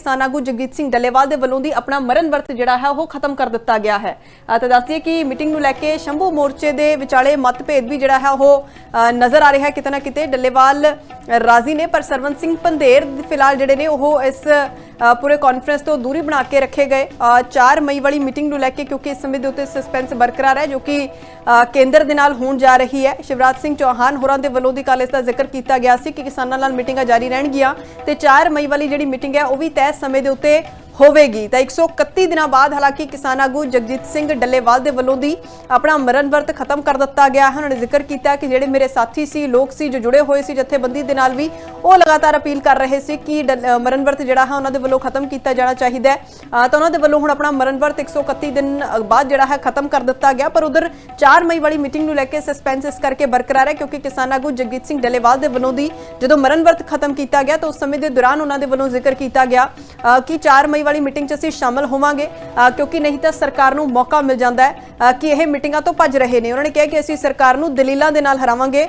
ਕਿਸਾਨ ਆਗੂ ਜਗਜੀਤ ਸਿੰਘ ਡੱਲੇਵਾਲ ਦੇ ਵੱਲੋਂ ਦੀ ਆਪਣਾ ਮਰਨ ਵਰਤ ਜਿਹੜਾ ਹੈ ਉਹ ਖਤਮ ਕਰ ਦਿੱਤਾ ਗਿਆ ਹੈ। ਅ, ਤਾਂ ਦੱਸ ਕਿ ਮੀਟਿੰਗ ਨੂੰ ਲੈ ਕੇ ਸ਼ੰਭੂ ਮੋਰਚੇ ਦੇ ਵਿਚਾਲੇ ਮਤਭੇਦ ਵੀ ਜਿਹੜਾ ਹੈ ਉਹ ਨਜ਼ਰ ਆ ਰਿਹਾ ਹੈ ਕਿਤੇ ਨਾ ਕਿਤੇ। ਡੱਲੇਵਾਲ ਰਾਜ਼ੀ ਨੇ ਪਰ ਸਰਵੰਤ ਸਿੰਘ ਪੰਧੇਰ ਫਿਲਹਾਲ ਜਿਹੜੇ ਨੇ ਉਹ ਇਸ ਪੂਰੇ ਕਾਨਫਰੰਸ ਤੋਂ ਦੂਰੀ ਬਣਾ ਕੇ ਰੱਖੇ ਗਏ। ਅ, 4 ਮਈ ਵਾਲੀ ਮੀਟਿੰਗ ਨੂੰ ਲੈ ਕੇ ਕਿਉਂਕਿ ਇਸ ਸਮੇਂ ਦੇ ਉੱਤੇ ਸਸਪੈਂਸ ਬਰਕਰਾਰ ਹੈ ਜੋ ਕਿ ਕੇਂਦਰ ਦੇ ਨਾਲ ਹੋਣ ਜਾ ਰਹੀ ਹੈ। ਸ਼ਿਵਰਾਜ ਸਿੰਘ ਚੌਹਾਨ ਹੋਰਾਂ ਦੇ ਵੱਲੋਂ ਦੀ ਕੱਲ੍ਹ ਇਸ ਦਾ ਜ਼ਿਕਰ ਕੀਤਾ ਗਿਆ ਸੀ ਕਿ ਕਿਸਾਨਾਂ ਨਾਲ ਮੀਟਿੰਗਾਂ ਜਾਰੀ ਰਹਿਣਗੀਆਂ ਤੇ 4 ਮਈ ਵਾਲੀ ਜਿਹੜੀ ਮੀਟਿੰਗ ਹੈ ਉਹ ਵੀ ਤੈਅ ਸਮੇਂ ਦੇ ਉੱਤੇ ਹੋਵੇਗੀ। ਤਾਂ 131 ਦਿਨਾਂ ਬਾਅਦ ਹਾਲਾਂਕਿ ਕਿਸਾਨ ਆਗੂ ਜਗਜੀਤ ਸਿੰਘ ਡੱਲੇਵਾਲ ਦੇ ਵੱਲੋਂ ਦੀ ਆਪਣਾ ਮਰਨ ਵਰਤ ਖਤਮ ਕਰ ਦਿੱਤਾ ਗਿਆ ਹੈ। ਉਹਨਾਂ ਨੇ ਜ਼ਿਕਰ ਕੀਤਾ ਕਿ ਜਿਹੜੇ ਮੇਰੇ ਸਾਥੀ ਸੀ, ਲੋਕ ਸੀ ਜੋ ਜੁੜੇ ਹੋਏ ਸੀ, ਜਥੇਬੰਦੀ ਦੇ ਨਾਲ ਵੀ ਉਹ ਲਗਾਤਾਰ ਅਪੀਲ ਕਰ ਰਹੇ ਸੀ ਕਿ ਮਰਨ ਵਰਤ ਜਿਹੜਾ ਹੈ ਉਹਨਾਂ ਦੇ ਵੱਲੋਂ ਖਤਮ ਕੀਤਾ ਜਾਣਾ ਚਾਹੀਦਾ ਹੈ। ਤਾਂ ਉਹਨਾਂ ਦੇ ਵੱਲੋਂ ਹੁਣ ਆਪਣਾ ਮਰਨ ਵਰਤ 131 ਦਿਨ ਬਾਅਦ ਜਿਹੜਾ ਹੈ ਖਤਮ ਕਰ ਦਿੱਤਾ ਗਿਆ। ਪਰ ਉਧਰ 4 ਮਈ ਵਾਲੀ ਮੀਟਿੰਗ ਨੂੰ ਲੈ ਕੇ ਸਸਪੈਂਸ ਇਸ ਕਰਕੇ ਬਰਕਰਾਰ ਹੈ ਕਿਉਂਕਿ ਕਿਸਾਨ ਆਗੂ ਜਗਜੀਤ ਸਿੰਘ ਡੱਲੇਵਾਲ ਦੇ ਵੱਲੋਂ ਦੀ ਜਦੋਂ ਮਰਨ ਵਰਤ ਖਤਮ ਕੀਤਾ ਗਿਆ ਤਾਂ ਉਸ ਸਮੇਂ ਦੇ ਦੌਰਾਨ ਉਹਨਾਂ ਦੇ ਵੱਲੋਂ ਜ਼ਿਕਰ ਕੀਤਾ ਗਿਆ ਕਿ 4 ਮਈ ਵਾਲੀ ਮੀਟਿੰਗ 'ਚ ਅਸੀਂ ਸ਼ਾਮਲ ਹੋਵਾਂਗੇ ਕਿਉਂਕਿ ਨਹੀਂ ਤਾਂ ਸਰਕਾਰ ਨੂੰ ਮੌਕਾ ਮਿਲ ਜਾਂਦਾ ਹੈ ਕਿ ਇਹ ਮੀਟਿੰਗਾਂ ਤੋਂ ਭੱਜ ਰਹੇ ਨੇ। ਉਹਨਾਂ ਨੇ ਕਿਹਾ ਕਿ ਅਸੀਂ ਸਰਕਾਰ ਨੂੰ ਦਲੀਲਾਂ ਦੇ ਨਾਲ ਹਰਾਵਾਂਗੇ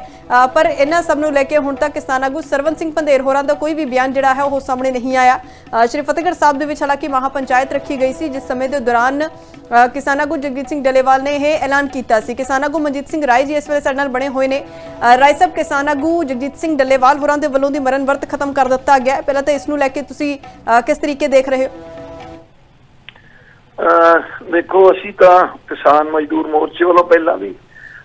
ਪਰ ਇਹਨਾਂ ਸਭ ਨੂੰ ਲੈ ਕੇ ਹੁਣ ਤੱਕ ਕਿਸਾਨ ਆਗੂ ਸਰਵਨ ਸਿੰਘ ਪੰਧੇਰ ਹੋਰਾਂ ਦਾ ਕੋਈ ਵੀ ਬਿਆਨ ਜਿਹੜਾ ਹੈ ਉਹ ਸਾਹਮਣੇ ਨਹੀਂ ਆਇਆ। ਸ਼੍ਰੀ ਫਤਿਹਗੜ੍ਹ ਸਾਹਿਬ ਦੇ ਵਿੱਚ ਹਾਲਾਂਕਿ ਮਹਾ ਪੰਚਾਇਤ ਰੱਖੀ ਗਈ ਸੀ, ਜਿਸ ਸਮੇਂ ਦੇ ਦੌਰਾਨ ਕਿਸਾਨ ਆਗੂ ਜਗਜੀਤ ਸਿੰਘ ਡਲੇਵਾਲ ਨੇ ਇਹ ਐਲਾਨ ਕੀਤਾ ਸੀ। ਕਿਸਾਨ ਆਗੂ ਮਨਜੀਤ ਸਿੰਘ ਰਾਏ ਜੀ ਇਸ ਵੇਲੇ ਸਾਡੇ ਨਾਲ ਬਣੇ ਹੋਏ ਨੇ। ਰਾਏ ਸਾਹਿਬ ਕਿਸਾਨ ਆਗੂ ਜਗਜੀਤ ਸਿੰਘ ਡੱਲੇਵਾਲ ਹੋਰਾਂ ਦੇ ਵੱਲੋਂ ਦੀ ਮਰਨ ਵਰਤ ਖਤਮ ਕਰ ਦਿੱਤਾ ਗਿਆ ਹੈ। ਪਹਿਲਾਂ ਤਾਂ ਇਸ ਨੂੰ ਲੈ ਕੇ ਤੁਸੀਂ ਕਿਸ ਤਰੀਕੇ ਦੇਖ ਰਹੇ ਹੋ? ਦੇਖੋ, ਅਸੀਂ ਤਾਂ ਕਿਸਾਨ ਮਜ਼ਦੂਰ ਮੋਰਚੇ ਵੱਲੋਂ ਪਹਿਲਾਂ ਵੀ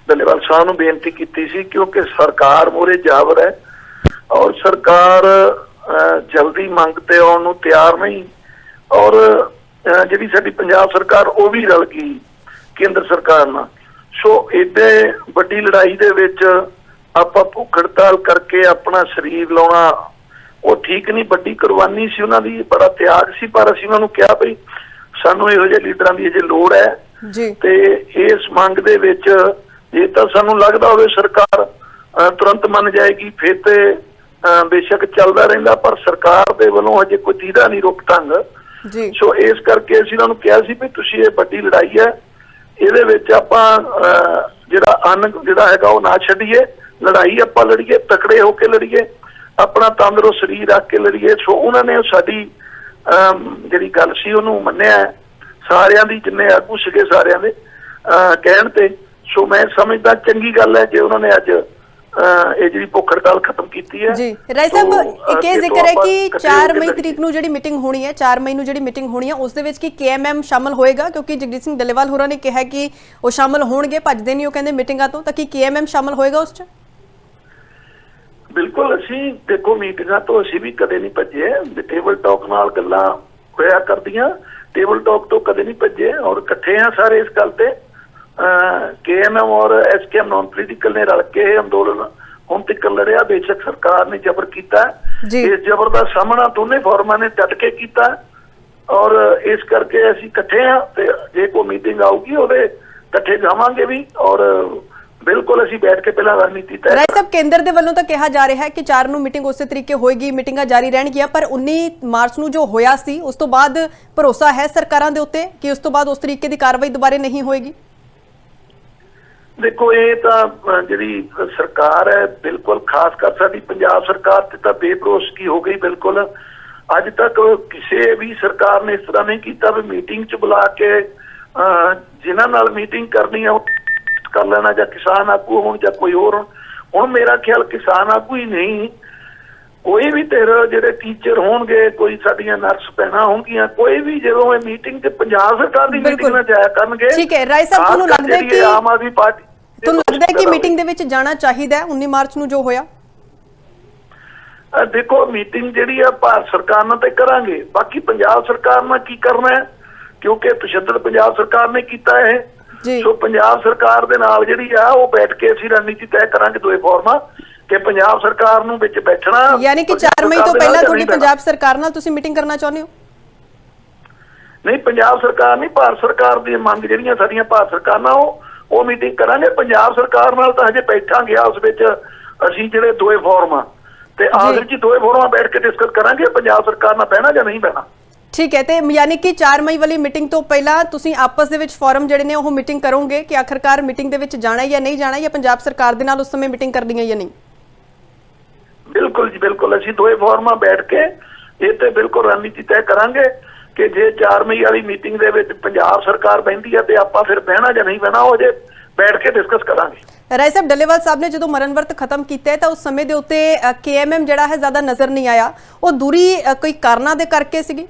ਡੱਲੇਵਾਲ ਸਾਹਿਬ ਨੂੰ ਬੇਨਤੀ ਕੀਤੀ ਸੀ ਕਿਉਂਕਿ ਸਰਕਾਰ ਮੋਰੇ ਜਾਵਰ ਹੈ ਔਰ ਸਰਕਾਰ ਜਲਦੀ ਮੰਗ ਤੇ ਆਉਣ ਨੂੰ ਤਿਆਰ ਨਹੀਂ ਔਰ ਜਿਹੜੀ ਸਾਡੀ ਪੰਜਾਬ ਸਰਕਾਰ ਉਹ ਵੀ ਰਲ ਗਈ ਕੇਂਦਰ ਸਰਕਾਰ ਨਾਲ। ਸੋ ਏਡੇ ਵੱਡੀ ਲੜਾਈ ਦੇ ਵਿੱਚ ਆਪਾਂ ਭੁੱਖ ਹੜਤਾਲ ਕਰਕੇ ਆਪਣਾ ਸਰੀਰ ਲਾਉਣਾ ਉਹ ਠੀਕ ਨਹੀਂ ਵੱਡੀ ਕੁਰਬਾਨੀ ਸੀ ਉਹਨਾਂ ਦੀ ਬੜਾ ਤਿਆਗ ਸੀ ਪਰ ਅਸੀਂ ਉਹਨਾਂ ਨੂੰ ਕਿਹਾ ਭਈ ਸਾਨੂੰ ਇਹੋ ਜਿਹੇ ਲੀਡਰਾਂ ਦੀ ਅਜੇ ਲੋੜ ਹੈ ਜੀ। ਤੇ ਇਸ ਮੰਗ ਦੇ ਵਿੱਚ ਜੇ ਤਾਂ ਸਾਨੂੰ ਲੱਗਦਾ ਹੋਵੇ ਸਰਕਾਰ ਤੁਰੰਤ ਮੰਨ ਜਾਏਗੀ ਫਿਰ ਤੇ ਬੇਸ਼ੱਕ ਚੱਲਦਾ ਰਹਿੰਦਾ ਪਰ ਸਰਕਾਰ ਦੇ ਵੱਲੋਂ ਅਜੇ ਕੋਈ ਦੀਦਾ ਨਹੀਂ ਰੁਕ ਢੰਗ ਜੀ। ਸੋ ਇਸ ਕਰਕੇ ਅਸੀਂ ਉਹਨਾਂ ਨੂੰ ਕਿਹਾ ਸੀ ਵੀ ਤੁਸੀਂ ਇਹ ਵੱਡੀ ਲੜਾਈ ਹੈ। ਇਹਦੇ ਵਿੱਚ ਆਪਾਂ ਅਹ, ਜਿਹੜਾ ਅੰਨ ਜਿਹੜਾ ਹੈਗਾ ਉਹ ਨਾ ਛੱਡੀਏ। ਲੜਾਈ ਆਪਾਂ ਲੜੀਏ ਤਕੜੇ ਹੋ ਕੇ ਲੜੀਏ। ਆਪਣਾ ਤੰਦਰੁਸਤ ਸਰੀਰ ਰੱਖ ਕੇ ਲੜੀਏ। ਸੋ ਉਹਨਾਂ ਨੇ ਸਾਡੀ ਅਮ, ਜਿਹੜੀ ਗੱਲ ਸੀ ਉਹਨੂੰ ਮੰਨਿਆ ਹੈ। ਸਾਰਿਆਂ ਦੀ ਜਿੰਨੇ ਆਗੂ ਸੀਗੇ ਸਾਰਿਆਂ ਦੇ ਅਹ, ਕਹਿਣ ਤੇ। ਸੋ ਮੈਂ ਸਮਝਦਾ ਚੰਗੀ ਗੱਲ ਹੈ ਜੇ ਉਹਨਾਂ ਨੇ ਅੱਜ ਇਹ ਜਿਹੜੀ ਭੁੱਖ ਹੜਤਾਲ ਖਤਮ ਕੀਤੀ ਹੈ ਜੀ। ਰਾਏ ਸਾਹਿਬ ਇੱਕ ਇਹ ਜ਼ਿਕਰ ਹੈ ਕਿ ਇਕੱਠੇ ਹੋ 4 ਕੇ ਮਈ। ਤਰੀਕ ਨੂੰ ਜਿਹੜੀ ਮੀਟਿੰਗ ਹੋਣੀ ਹੈ 4 ਮਈ ਨੂੰ ਜਿਹੜੀ ਮੀਟਿੰਗ ਹੋਣੀ ਹੈ ਉਸ ਦੇ ਵਿੱਚ ਕੀ ਕੇਐਮਐਮ ਸ਼ਾਮਲ ਹੋਏਗਾ? ਕਿਉਂਕਿ ਜਗਜੀਤ ਸਿੰਘ ਡੱਲੇਵਾਲ ਹੋਰਾਂ ਨੇ ਕਿਹਾ ਕਿ ਉਹ ਸ਼ਾਮਲ ਹੋਣਗੇ ਭੱਜਦੇ ਨਹੀਂ ਉਹ ਕਹਿੰਦੇ ਮੀਟਿੰਗਾਂ ਤੋਂ ਤਾਂ ਕੀ ਕੇਐਮਐਮ ਸ਼ਾਮਲ ਹੋਏਗਾ ਉਸ 'ਚ? ਬਿਲਕੁਲ ਅਸੀਂ ਦੇਖੋ ਮੀਟਿੰਗਾਂ ਤੋਂ ਅਸੀਂ ਵੀ ਕਦੇ ਨਹੀਂ ਭੱਜੇ। ਟੇਬਲ ਟਾਕ ਨਾਲ ਗੱਲਾਂ ਹੋਇਆ ਕਰਦੀਆਂ ਟੇਬਲ ਟਾਕ ਤੋਂ ਕਦੇ ਨਹੀਂ ਭੱਜੇ ਔਰ ਇਕੱਠੇ ਆ ਸਾਰੇ ਇਸ ਗੱਲ ਤੇ। ਕੇਐਮਐਮ ਔਰ ਐਸਕੇਐਮ ਨਾਨ ਪੋਲੀਟੀਕਲ ਨੇ ਰਲ ਕੇ ਇਹ ਅੰਦੋਲਨ ਹੁਣ ਤੱਕ ਲੜਿਆ। ਬੇਸ਼ੱਕ ਸਰਕਾਰ ਨੇ ਜ਼ਬਰ ਕੀਤਾ। ਇਸ ਜ਼ਬਰ ਦਾ ਸਾਹਮਣਾ ਦੋਨੇ ਫੋਰਮਾਂ ਨੇ ਡਟ ਕੇ ਕੀਤਾ। ਔਰ ਇਸ ਕਰਕੇ ਅਸੀਂ ਇਕੱਠੇ ਆ ਤੇ ਜੇ ਕੋਈ ਮੀਟਿੰਗ ਆਊਗੀ ਉਹਦੇ ਇਕੱਠੇ ਜਾਵਾਂਗੇ ਵੀ। ਔਰ ਬਿਲਕੁਲ ਅਸੀਂ ਬੈਠ ਕੇ ਪਹਿਲਾਂ ਰਣਨੀਤੀ ਤੈਅ ਰਾਏ ਸਾਹਿਬ ਕੇਂਦਰ ਦੇ ਵੱਲੋਂ ਤਾਂ ਕਿਹਾ ਜਾ ਰਿਹਾ ਹੈ ਕਿ 4 ਨੂੰ ਮੀਟਿੰਗ ਉਸੇ ਤਰੀਕੇ ਹੋਏਗੀ ਮੀਟਿੰਗਾਂ ਜਾਰੀ ਰਹਿਣਗੀਆਂ ਪਰ 19 ਮਾਰਚ ਨੂੰ ਜੋ ਹੋਇਆ ਸੀ ਉਸ ਤੋਂ ਬਾਅਦ ਭਰੋਸਾ ਹੈ ਸਰਕਾਰਾਂ ਦੇ ਉੱਤੇ ਕਿ ਉਸ ਤੋਂ ਬਾਅਦ ਉਸ ਤਰੀਕੇ ਦੀ ਕਾਰਵਾਈ ਦੁਬਾਰੇ ਨਹੀਂ ਹੋਏਗੀ? ਦੇਖੋ ਇਹ ਤਾਂ ਜਿਹੜੀ ਸਰਕਾਰ ਹੈ ਬਿਲਕੁਲ ਖਾਸ ਕਰ ਸਾਡੀ ਪੰਜਾਬ ਸਰਕਾਰ ਤੇ ਤਾਂ ਬੇਭਰੋਸਗੀ ਹੋ ਗਈ ਬਿਲਕੁਲ। ਅੱਜ ਤੱਕ ਕਿਸੇ ਵੀ ਸਰਕਾਰ ਨੇ ਇਸ ਤਰ੍ਹਾਂ ਨਹੀਂ ਕੀਤਾ ਵੀ ਮੀਟਿੰਗ 'ਚ ਬੁਲਾ ਕੇ ਅਹ, ਜਿਨ੍ਹਾਂ ਨਾਲ ਮੀਟਿੰਗ ਕਰਨੀ ਹੈ ਉਹ ਕਰ ਲੈਣਾ ਜਾਂ ਕਿਸਾਨ ਆਗੂ ਹੋਣ ਜਾਂ ਕੋਈ ਹੋਰ ਹੋਣ। ਹੁਣ ਮੇਰਾ ਖਿਆਲ ਕਿਸਾਨ ਆਗੂ ਹੀ ਨਹੀਂ। ਕੋਈ ਵੀ ਤੇਰੇ ਜਿਹੜੇ ਟੀਚਰ ਹੋਣਗੇ ਕੋਈ ਸਾਡੀਆਂ ਨਰਸ ਭੈਣਾਂ ਹੋਣਗੀਆਂ ਕੋਈ ਵੀ ਜਦੋਂ ਇਹ ਮੀਟਿੰਗ 'ਚ ਪੰਜਾਬ ਸਰਕਾਰ ਦੀ। ਮੀਟਿੰਗ ਨਾਲ ਜਾਇਆ ਕਰਨਗੇ ਠੀਕ ਹੈ, ਰਾਏ ਸਾਹਿਬ, ਤੁਹਾਨੂੰ ਲੱਗਦਾ ਕਿ- ਆਮ ਆਦਮੀ ਪਾਰਟੀ ਤੁਹਾਨੂੰ ਲੱਗਦਾ ਕਿ ਮੀਟਿੰਗ ਦੇ ਵਿੱਚ ਜਾਣਾ ਚਾਹੀਦਾ ਹੈ 19 ਮਾਰਚ ਨੂੰ ਜੋ ਹੋਇਆ? ਦੇਖੋ ਮੀਟਿੰਗ ਜਿਹੜੀ ਆ ਭਾਰਤ ਸਰਕਾਰ ਨਾਲ ਤੇ ਕਰਾਂਗੇ। ਬਾਕੀ ਪੰਜਾਬ ਸਰਕਾਰ ਨਾਲ ਕੀ ਕਰਨਾ ਹੈ? ਕਿਉਂਕਿ ਤਸ਼ੱਦਦ ਪੰਜਾਬ ਸਰਕਾਰ ਨੇ ਕੀਤਾ ਹੈ ਸੋ ਪੰਜਾਬ ਸਰਕਾਰ ਦੇ ਨਾਲ ਜਿਹੜੀ ਆ ਉਹ ਬੈਠ ਕੇ ਅਸੀਂ ਰਣਨੀਤੀ ਤੈਅ ਕਰਾਂਗੇ ਦੋਏ ਫੋਰਮਾਂ। ਕਿ ਪੰਜਾਬ ਸਰਕਾਰ ਨੂੰ ਵਿੱਚ ਬੈਠਣਾ ਯਾਨੀ ਕਿ ਪੰਜਾਬ 4 ਮਈ ਤੋਂ ਪਹਿਲਾਂ ਜਾਂ ਤੁਹਾਡੀ। ਪੰਜਾਬ ਸਰਕਾਰ ਨਾਲ ਤੁਸੀਂ ਮੀਟਿੰਗ ਕਰਨਾ ਚਾਹੁੰਦੇ ਹੋ? ਨਹੀਂ ਪੰਜਾਬ ਸਰਕਾਰ ਨਹੀਂ ਭਾਰਤ ਸਰਕਾਰ ਦੀ ਮੰਗ ਜਿਹੜੀਆਂ ਸਾਡੀਆਂ ਭਾਰਤ ਸਰਕਾਰ ਨਾਲ ਉਹ ਉਹ ਮੀਟਿੰਗ ਕਰਾਂਗੇ। ਪੰਜਾਬ ਸਰਕਾਰ ਨਾਲ ਤਾਂ ਹਜੇ ਬੈਠਾਂਗੇ ਉਸ ਵਿੱਚ। ਅਸੀਂ ਜਿਹੜੇ ਦੋਏ ਫੋਰਮਾਂ ਤੇ ਆਖਰ ਚ ਦੋਏ ਫੋਰਮਾਂ ਬੈਠ ਕੇ ਡਿਸਕਸ ਕਰਾਂਗੇ ਪੰਜਾਬ ਸਰਕਾਰ ਨਾਲ ਬਹਿਣਾ ਜਾਂ ਨਹੀਂ ਬਹਿਣਾ। ਠੀਕ ਹੈ ਤੇ ਯਾਨੀ ਕਿ 4 ਮਈ ਵਾਲੀ ਮੀਟਿੰਗ ਤੋਂ ਪਹਿਲਾਂ ਤੁਸੀਂ ਆਪਸ ਦੇ ਵਿੱਚ ਫੋਰਮ ਜਿਹੜੇ ਨੇ ਉਹ ਮੀਟਿੰਗ ਕਰੋਗੇ ਕਿ ਆਖਰਕਾਰ ਮੀਟਿੰਗ ਦੇ ਵਿੱਚ ਜਾਣਾ ਜਾਂ ਨਹੀਂ ਜਾਣਾ ਜਾਂ ਪੰਜਾਬ ਸਰਕਾਰ ਦੇ ਨਾਲ ਉਸ ਸਮੇਂ ਮੀਟਿੰਗ ਕਰਨੀ ਹੈ ਜਾਂ ਨਹੀਂ? ਬਿਲਕੁਲ ਜੀ ਬਿਲਕੁਲ। ਅਸੀਂ ਦੋਏ ਫੋਰਮਾਂ ਬੈਠ ਕੇ ਇਹ ਤੇ ਬਿਲਕੁਲ ਰਣਨੀਤੀ ਤੈਅ ਕਰਾਂਗੇ ਕਿ ਜੇ 4 ਮਈ ਵਾਲੀ ਮੀਟਿੰਗ ਦੇ ਵਿੱਚ ਪੰਜਾਬ ਸਰਕਾਰ ਬੈਂਦੀ ਹੈ ਤੇ ਆਪਾਂ ਫਿਰ ਬਹਿਣਾ ਜਾਂ ਨਹੀਂ ਬਹਿਣਾ ਉਹ ਜੇ ਬੈਠ ਕੇ ਡਿਸਕਸ ਕਰਾਂਗੇ। ਰਾਏ ਸਾਹਿਬ ਡੱਲੇਵਾਲ ਸਾਹਿਬ ਨੇ ਜਦੋਂ ਮਰਨ ਵਰਤ ਖਤਮ ਕੀਤਾ ਤਾਂ ਉਸ ਸਮੇਂ ਦੇ ਉੱਤੇ ਕੇਐਮਐਮ ਜਿਹੜਾ ਹੈ ਜ਼ਿਆਦਾ ਨਜ਼ਰ ਨਹੀਂ ਆਇਆ। ਉਹ ਦੂਰੀ ਕੋਈ ਕਾਰਨਾਂ ਦੇ ਕਰਕੇ ਸੀਗੀ?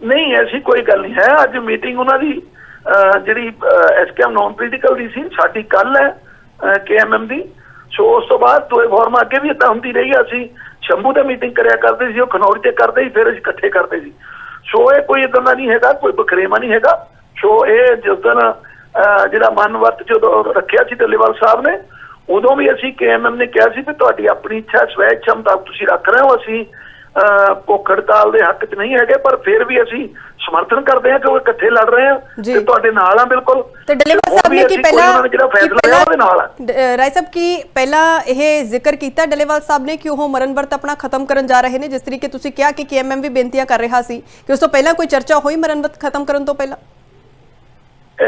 ਨਹੀਂ ਐਸੀ ਕੋਈ ਗੱਲ ਨਹੀਂ ਹੈ। ਅੱਜ ਮੀਟਿੰਗ ਉਹਨਾਂ ਦੀ ਜਿਹੜੀ ਐਸਕੇਐਮ ਨਾਨ ਪੋਲੀਟੀਕਲ ਦੀ ਸੀ ਸਾਡੀ ਕੱਲ ਹੈ ਕੇਐਮਐਮ ਦੀ। ਸੋ ਉਸ ਤੋਂ ਬਾਅਦ ਤੋਏ ਫਾਰਮ ਅੱਗੇ ਵੀ ਇਦਾਂ ਹੁੰਦੀ ਰਹੀ ਅਸੀਂ। ਸ਼ੰਭੂ ਤੇ ਮੀਟਿੰਗ ਕਰਿਆ ਕਰਦੇ ਸੀ ਉਹ ਖਨੌਰੀ ਤੇ ਕਰਦੇ ਸੀ ਫਿਰ ਅਸੀਂ ਇਕੱਠੇ ਕਰਦੇ ਸੀ। ਸੋ ਇਹ ਕੋਈ ਇਦਾਂ ਦਾ ਨਹੀਂ ਹੈਗਾ ਕੋਈ ਬਖਰੇਵਾ ਨਹੀਂ ਹੈਗਾ। ਸੋ ਇਹ ਜਿਸ ਦਿਨ ਅਹ, ਜਿਹੜਾ ਮਨ ਵਰਤ ਜਦੋਂ ਰੱਖਿਆ ਸੀ ਢੱਲੇਵਾਲ ਸਾਹਿਬ ਨੇ ਉਦੋਂ ਵੀ ਅਸੀਂ ਕੇਐਮਐਮ ਨੇ ਕਿਹਾ ਸੀ ਕਿ ਤੁਹਾਡੀ ਆਪਣੀ ਇੱਛਾ ਸਵੈ ਇੱਛਾ ਮੁਤਾਬਕ ਤੁਸੀਂ ਰੱਖ ਰਹੇ ਹੋ ਅਸੀਂ ਭੁੱਖ ਹੜਤਾਲ ਦੇ ਹੱਕ 'ਚ ਨਹੀਂ ਹੈਗੇ ਪਰ ਫਿਰ ਵੀ ਅਸੀਂ ਸਮਰਥਨ ਕਰਦੇ ਹਾਂ ਕਿਉਂਕਿ ਇਕੱਠੇ ਲੜ ਰਹੇ ਹਾਂ। ਤੇ ਤੁਹਾਡੇ ਨਾਲ ਆ ਬਿਲਕੁਲ। ਤੇ ਡੱਲੇਵਾਲ ਹੁਣ ਸਾਹਿਬ ਨੇ ਕੀ ਪਹਿਲਾਂ ਜਿਹੜਾ ਫੈਸਲਾ ਲਿਆ ਉਹਦੇ ਨਾਲ ਰਾਏ ਸਾਹਿਬ ਕੀ ਪਹਿਲਾਂ ਇਹ ਜ਼ਿਕਰ ਕੀਤਾ ਡੱਲੇਵਾਲ ਸਾਹਿਬ ਨੇ ਕਿ ਉਹ ਮਰਨ ਵਰਤ ਆਪਣਾ ਖਤਮ ਕਰਨ ਜਾ ਰਹੇ ਨੇ? ਜਿਸ ਤਰੀਕੇ ਤੁਸੀਂ ਕਿਹਾ ਕਿ ਕੇਐਮਐਮ ਵੀ ਬੇਨਤੀਆਂ ਕਰ ਰਿਹਾ ਸੀ ਕਿ ਉਸ ਤੋਂ ਪਹਿਲਾਂ ਕੋਈ ਚਰਚਾ ਹੋਈ ਮਰਨ ਵਰਤ ਖਤਮ ਕਰਨ ਤੋਂ ਪਹਿਲਾਂ?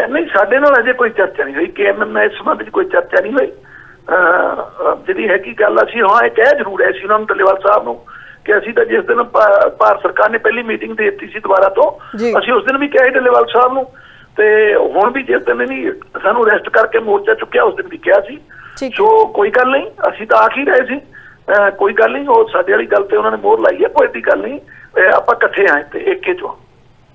ਨਹੀਂ ਸਾਡੇ ਨਾਲ ਅਜੇ ਕੋਈ ਚਰਚਾ ਨਹੀਂ ਹੋਈ। ਕੇਐਮਐਮ ਨਾਲ ਇਸ ਸੰਬੰਧ ਵਿੱਚ ਕੋਈ ਚਰਚਾ ਨਹੀਂ ਹੋਈ। ਜਿਹੜੀ ਹੈਗੀ ਗੱਲ ਅਸੀਂ ਹਾਂ ਇਹ ਕਹਿ ਜ਼ਰੂਰ ਹੈ ਸੀ ਉਹਨਾਂ ਨੂੰ ਢੱਲੇਵਾਲ ਸਾਹਿਬ ਨੂੰ ਕਿ ਅਸੀਂ ਤਾਂ ਜਿਸ ਦਿਨ ਭਾਰਤ ਸਰਕਾਰ ਨੇ ਪਹਿਲੀ ਮੀਟਿੰਗ ਦੇ ਦਿੱਤੀ ਸੀ ਦੁਬਾਰਾ ਤੋਂ। ਅਸੀਂ ਉਸ ਦਿਨ ਵੀ ਕਿਹਾ ਢੱਲੇਵਾਲ ਸਾਹਿਬ ਨੂੰ। ਤੇ ਹੁਣ ਵੀ ਜਿਸ ਦਿਨ ਨਹੀਂ ਸਾਨੂੰ ਰੈਸਟ ਕਰਕੇ ਮੋਰਚਾ ਚੁੱਕਿਆ ਉਸ ਦਿਨ ਵੀ ਕਿਹਾ ਸੀ। ਸੋ ਕੋਈ ਗੱਲ ਨਹੀਂ ਅਸੀਂ ਤਾਂ ਆਖ ਹੀ ਰਹੇ ਸੀ। ਕੋਈ ਗੱਲ ਨਹੀਂ ਉਹ ਸਾਡੇ ਵਾਲੀ ਗੱਲ ਤੇ ਉਹਨਾਂ ਨੇ ਮੋਹਰ ਲਾਈ ਹੈ ਕੋਈ ਏਡੀ ਗੱਲ ਨਹੀਂ। ਆਪਾਂ ਇਕੱਠੇ ਆਏ ਤੇ ਏਕੇ ਚੋਂ।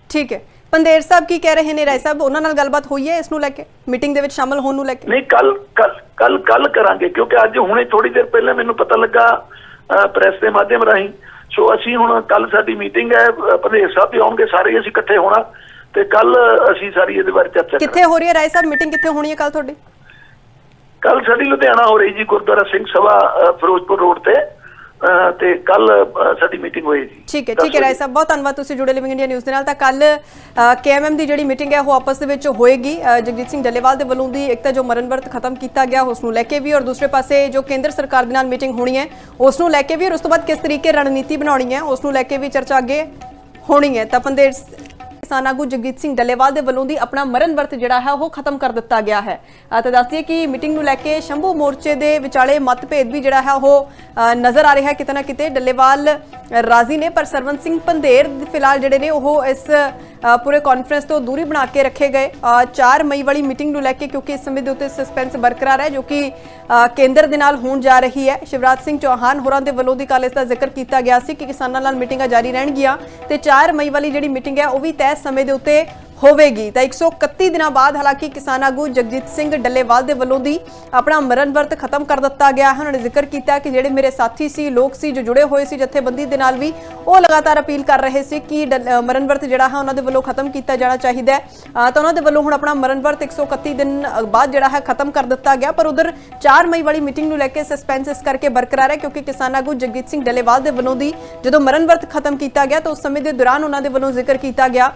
ਠੀਕ ਹੈ। ਪੰਦੇਰ ਸਾਹਿਬ ਕੀ ਕਹਿ ਰਹੇ ਨੇ ਰਾਏ ਸਾਹਿਬ? ਉਹਨਾਂ ਨਾਲ ਗੱਲਬਾਤ ਹੋਈ ਹੈ ਇਸ ਨੂੰ ਲੈ ਕੇ? ਮੀਟਿੰਗ ਦੇ ਵਿੱਚ ਸ਼ਾਮਲ ਹੋਣ ਨੂੰ ਲੈ ਕੇ? ਨਹੀਂ ਕੱਲ ਕੱਲ ਕੱਲ ਕੱਲ ਕਰਾਂਗੇ ਕਿਉਂਕਿ ਅੱਜ ਹੁਣੇ ਥੋੜੀ ਦੇਰ ਪਹਿਲਾਂ ਮੈਨੂੰ ਪਤਾ ਲੱਗਾ ਪ੍ਰੈਸ ਦੇ ਮਾਧਿਅਮ ਰਾਹੀਂ। ਸੋ ਅਸੀਂ ਹੁਣ ਕੱਲ ਸਾਡੀ ਮੀਟਿੰਗ ਹੈ ਪ੍ਰਦੇਸ਼ ਸਾਹਿਬ ਵੀ ਆਉਣਗੇ ਸਾਰੇ ਅਸੀਂ ਇਕੱਠੇ ਹੋਣਾ ਤੇ ਕੱਲ ਅਸੀਂ ਸਾਰੀ ਇਹਦੇ ਬਾਰੇ ਚਰਚਾ ਕਿੱਥੇ ਹੋ ਰਹੀ ਹੈ ਰਾਏ ਸਾਹਿਬ? ਮੀਟਿੰਗ ਕਿੱਥੇ ਹੋਣੀ ਹੈ ਕੱਲ ਤੁਹਾਡੀ? ਕੱਲ ਸਾਡੀ ਲੁਧਿਆਣਾ ਹੋ ਰਹੀ ਜੀ ਗੁਰਦੁਆਰਾ ਸਿੰਘ ਸਭਾ ਫਿਰੋਜ਼ਪੁਰ ਰੋਡ ਤੇ। ਤੇ ਕੱਲ ਸਾਡੀ ਮੀਟਿੰਗ ਹੋਈ ਜੀ ਠੀਕ ਹੈ ਠੀਕ ਹੈ ਰਾਏ। ਸਾਹਿਬ ਬਹੁਤ ਧੰਨਵਾਦ ਤੁਸੀਂ ਜੁੜੇ ਲਿਵਿੰਗ ਇੰਡੀਆ ਨਿਊਜ਼ ਦੇ ਨਾਲ। ਤਾਂ ਕੱਲ ਕੇਐਮਐਮ ਦੀ ਜਿਹੜੀ ਮੀਟਿੰਗ ਹੈ ਉਹ ਆਪਸ ਦੇ ਵਿੱਚ ਹੋਏਗੀ। ਜਗਜੀਤ ਸਿੰਘ ਡੱਲੇਵਾਲ ਦੇ ਵੱਲੋਂ ਦੀ ਇੱਕ ਤਾਂ ਜੋ ਮਰਨ ਵਰਤ ਖਤਮ ਕੀਤਾ ਗਿਆ ਉਸ ਨੂੰ ਲੈ ਕੇ ਵੀ ਔਰ ਦੂਸਰੇ ਪਾਸੇ ਜੋ ਕੇਂਦਰ ਸਰਕਾਰ ਦੇ ਨਾਲ ਮੀਟਿੰਗ ਹੋਣੀ ਹੈ ਉਸ ਨੂੰ ਲੈ ਕੇ ਵੀ ਔਰ ਉਸ ਤੋਂ ਬਾਅਦ ਕਿਸ ਤਰੀਕੇ ਰਣਨੀਤੀ ਬਣਾਉਣੀ ਹੈ ਉਸ ਨੂੰ ਲੈ ਕੇ ਵੀ ਚਰਚਾ ਅੱਗੇ ਹੋਣੀ ਹੈ। ਤਾਂ ਪੰਦੇਰ ਕਿਸਾਨ ਆਗੂ ਜਗਜੀਤ ਸਿੰਘ ਡੱਲੇਵਾਲ ਦੇ ਵੱਲੋਂ ਦੀ ਆਪਣਾ ਮਰਨ ਵਰਤ ਜਿਹੜਾ ਹੈ ਉਹ ਖਤਮ ਕਰ ਦਿੱਤਾ ਗਿਆ ਹੈ। ਅ, ਤਾਂ ਦੱਸ ਕਿ ਮੀਟਿੰਗ ਨੂੰ ਲੈ ਕੇ ਸ਼ੰਭੂ ਮੋਰਚੇ ਦੇ ਵਿਚਾਲੇ ਮਤਭੇਦ ਵੀ ਜਿਹੜਾ ਹੈ ਉਹ ਨਜ਼ਰ ਆ ਰਿਹਾ ਹੈ। ਕਿਤੇ ਨਾ ਕਿਤੇ ਡੱਲੇਵਾਲ ਰਾਜ਼ੀ ਨੇ ਪਰ ਸਰਵੰਤ ਸਿੰਘ ਪੰਧੇਰ ਫਿਲਹਾਲ ਜਿਹੜੇ ਨੇ ਉਹ ਇਸ ਪੂਰੇ ਕਾਨਫਰੰਸ ਤੋਂ ਦੂਰੀ ਬਣਾ ਕੇ ਰੱਖੇ ਗਏ। ਅ, 4 ਮਈ ਵਾਲੀ ਮੀਟਿੰਗ ਨੂੰ ਲੈ ਕੇ ਕਿਉਂਕਿ ਇਸ ਸਮੇਂ ਦੇ ਉੱਤੇ ਸਸਪੈਂਸ ਬਰਕਰਾਰ ਹੈ ਜੋ ਕਿ ਕੇਂਦਰ ਦੇ ਨਾਲ ਹੋਣ ਜਾ ਰਹੀ ਹੈ। ਸ਼ਿਵਰਾਜ ਸਿੰਘ ਚੌਹਾਨ ਹੋਰਾਂ ਦੇ ਵੱਲੋਂ ਦੀ ਕੱਲ੍ਹ ਇਸ ਦਾ ਜ਼ਿਕਰ ਕੀਤਾ ਗਿਆ ਸੀ ਕਿ ਕਿਸਾਨਾਂ ਨਾਲ ਮੀਟਿੰਗਾਂ ਜਾਰੀ ਰਹਿਣਗੀਆਂ। ਤੇ 4 ਮਈ ਵਾਲੀ ਜਿਹੜੀ ਮੀਟਿੰਗ ਹੈ ਉਹ ਵੀ ਤੈਅ ਸਮੇਂ ਦੇ ਉੱਤੇ ਹੋਵੇਗੀ। ਤਾਂ 131 ਦਿਨਾਂ ਬਾਅਦ ਹਾਲਾਂਕਿ ਕਿਸਾਨ ਆਗੂ ਜਗਜੀਤ ਸਿੰਘ ਡੱਲੇਵਾਲ ਦੇ ਵੱਲੋਂ ਦੀ ਆਪਣਾ ਮਰਨ ਵਰਤ ਖਤਮ ਕਰ ਦਿੱਤਾ ਗਿਆ ਹੈ। ਉਹਨਾਂ ਨੇ ਜ਼ਿਕਰ ਕੀਤਾ ਕਿ ਜਿਹੜੇ ਮੇਰੇ ਸਾਥੀ ਸੀ, ਲੋਕ ਸੀ ਜੋ ਜੁੜੇ ਹੋਏ ਸੀ ਜਥੇਬੰਦੀ ਦੇ ਨਾਲ ਵੀ ਉਹ ਲਗਾਤਾਰ ਅਪੀਲ ਕਰ ਰਹੇ ਸੀ ਕਿ ਮਰਨ ਵਰਤ ਜਿਹੜਾ ਹੈ ਉਹਨਾਂ ਦੇ ਵੱਲੋਂ ਖਤਮ ਕੀਤਾ ਜਾਣਾ ਚਾਹੀਦਾ ਹੈ। ਤਾਂ ਉਹਨਾਂ ਦੇ ਵੱਲੋਂ ਹੁਣ ਆਪਣਾ ਮਰਨ ਵਰਤ 131 ਦਿਨ ਬਾਅਦ ਜਿਹੜਾ ਹੈ ਖਤਮ ਕਰ ਦਿੱਤਾ ਗਿਆ। ਪਰ ਉਧਰ 4 ਮਈ ਵਾਲੀ ਮੀਟਿੰਗ ਨੂੰ ਲੈ ਕੇ ਸਸਪੈਂਸ ਇਸ ਕਰਕੇ ਬਰਕਰਾਰ ਹੈ ਕਿਉਂਕਿ ਕਿਸਾਨ ਆਗੂ ਜਗਜੀਤ ਸਿੰਘ ਡੱਲੇਵਾਲ ਦੇ ਵੱਲੋਂ ਦੀ ਜਦੋਂ ਮਰਨ ਵਰਤ ਖਤਮ ਕੀਤਾ ਗਿਆ ਤਾਂ ਉਸ ਸਮੇਂ ਦੇ ਦੌਰਾਨ ਉਹਨਾਂ ਦੇ ਵੱਲੋਂ ਜ਼ਿਕਰ ਕੀਤਾ ਗਿਆ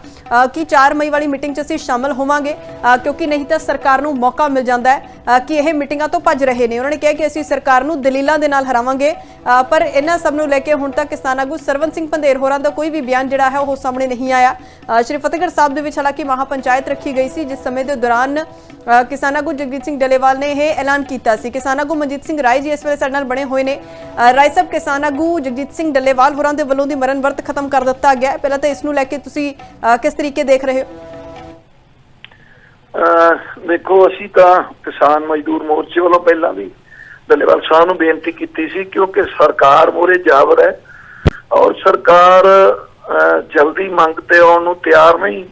ਕਿ 4 ਮਈ ਵਾਲੀ ਮੀਟਿੰਗ 'ਚ ਅਸੀਂ ਸ਼ਾਮਲ ਹੋਵਾਂਗੇ ਕਿਉਂਕਿ ਨਹੀਂ ਤਾਂ ਸਰਕਾਰ ਨੂੰ ਮੌਕਾ ਮਿਲ ਜਾਂਦਾ ਹੈ ਕਿ ਇਹ ਮੀਟਿੰਗਾਂ ਤੋਂ ਭੱਜ ਰਹੇ ਨੇ। ਉਹਨਾਂ ਨੇ ਕਿਹਾ ਕਿ ਅਸੀਂ ਸਰਕਾਰ ਨੂੰ ਦਲੀਲਾਂ ਦੇ ਨਾਲ ਹਰਾਵਾਂਗੇ ਪਰ ਇਹਨਾਂ ਸਭ ਨੂੰ ਲੈ ਕੇ ਹੁਣ ਤੱਕ ਕਿਸਾਨ ਆਗੂ ਸਰਵਨ ਸਿੰਘ ਪੰਧੇਰ ਹੋਰਾਂ ਦਾ ਕੋਈ ਵੀ ਬਿਆਨ ਜਿਹੜਾ ਹੈ, ਉਹ ਸਾਹਮਣੇ ਨਹੀਂ ਆਇਆ। ਸ਼੍ਰੀ ਫਤਿਹਗੜ੍ਹ ਸਾਹਿਬ ਦੇ ਵਿੱਚ ਹਾਲਾਂਕਿ ਮਹਾ ਪੰਚਾਇਤ ਰੱਖੀ ਗਈ ਸੀ, ਜਿਸ ਸਮੇਂ ਦੇ ਦੌਰਾਨ ਕਿਸਾਨ ਆਗੂ ਜਗਜੀਤ ਸਿੰਘ ਡਲੇਵਾਲ ਨੇ ਇਹ ਐਲਾਨ ਕੀਤਾ ਸੀ। ਕਿਸਾਨ ਆਗੂ ਮਨਜੀਤ ਸਿੰਘ ਰਾਏ ਜੀ ਇਸ ਵੇਲੇ ਸਾਡੇ ਨਾਲ ਬਣੇ ਹੋਏ ਨੇ। ਰਾਏ ਸਾਹਿਬ, ਕਿਸਾਨ ਆਗੂ ਜਗਜੀਤ ਸਿੰਘ ਡੱਲੇਵਾਲ ਹੋਰਾਂ ਦੇ ਵੱਲੋਂ ਦੀ ਮਰਨ ਵਰਤ ਖਤਮ ਕਰ ਦਿੱਤਾ ਗਿਆ ਪਹਿਲਾਂ ਤਾਂ ਇਸ ਨੂੰ ਲੈ ਕੇ ਤੁਸੀਂ ਕਿਸ ਤਰੀਕੇ ਦੇਖ ਰਹੇ ਹੋ? ਦੇਖੋ, ਅਸੀਂ ਤਾਂ ਕਿਸਾਨ ਮਜ਼ਦੂਰ ਮੋਰਚੇ ਵੱਲੋਂ ਪਹਿਲਾਂ ਵੀ ਡੱਲੇਵਾਲ ਸਾਹਿਬ ਨੂੰ ਬੇਨਤੀ ਕੀਤੀ ਸੀ, ਕਿਉਂਕਿ ਸਰਕਾਰ ਮੋਰੇ ਜਾਵਰ ਹੈ ਔਰ ਸਰਕਾਰ ਜਲਦੀ ਮੰਗ ਤੇ ਆਉਣ ਨੂੰ ਤਿਆਰ ਨਹੀਂ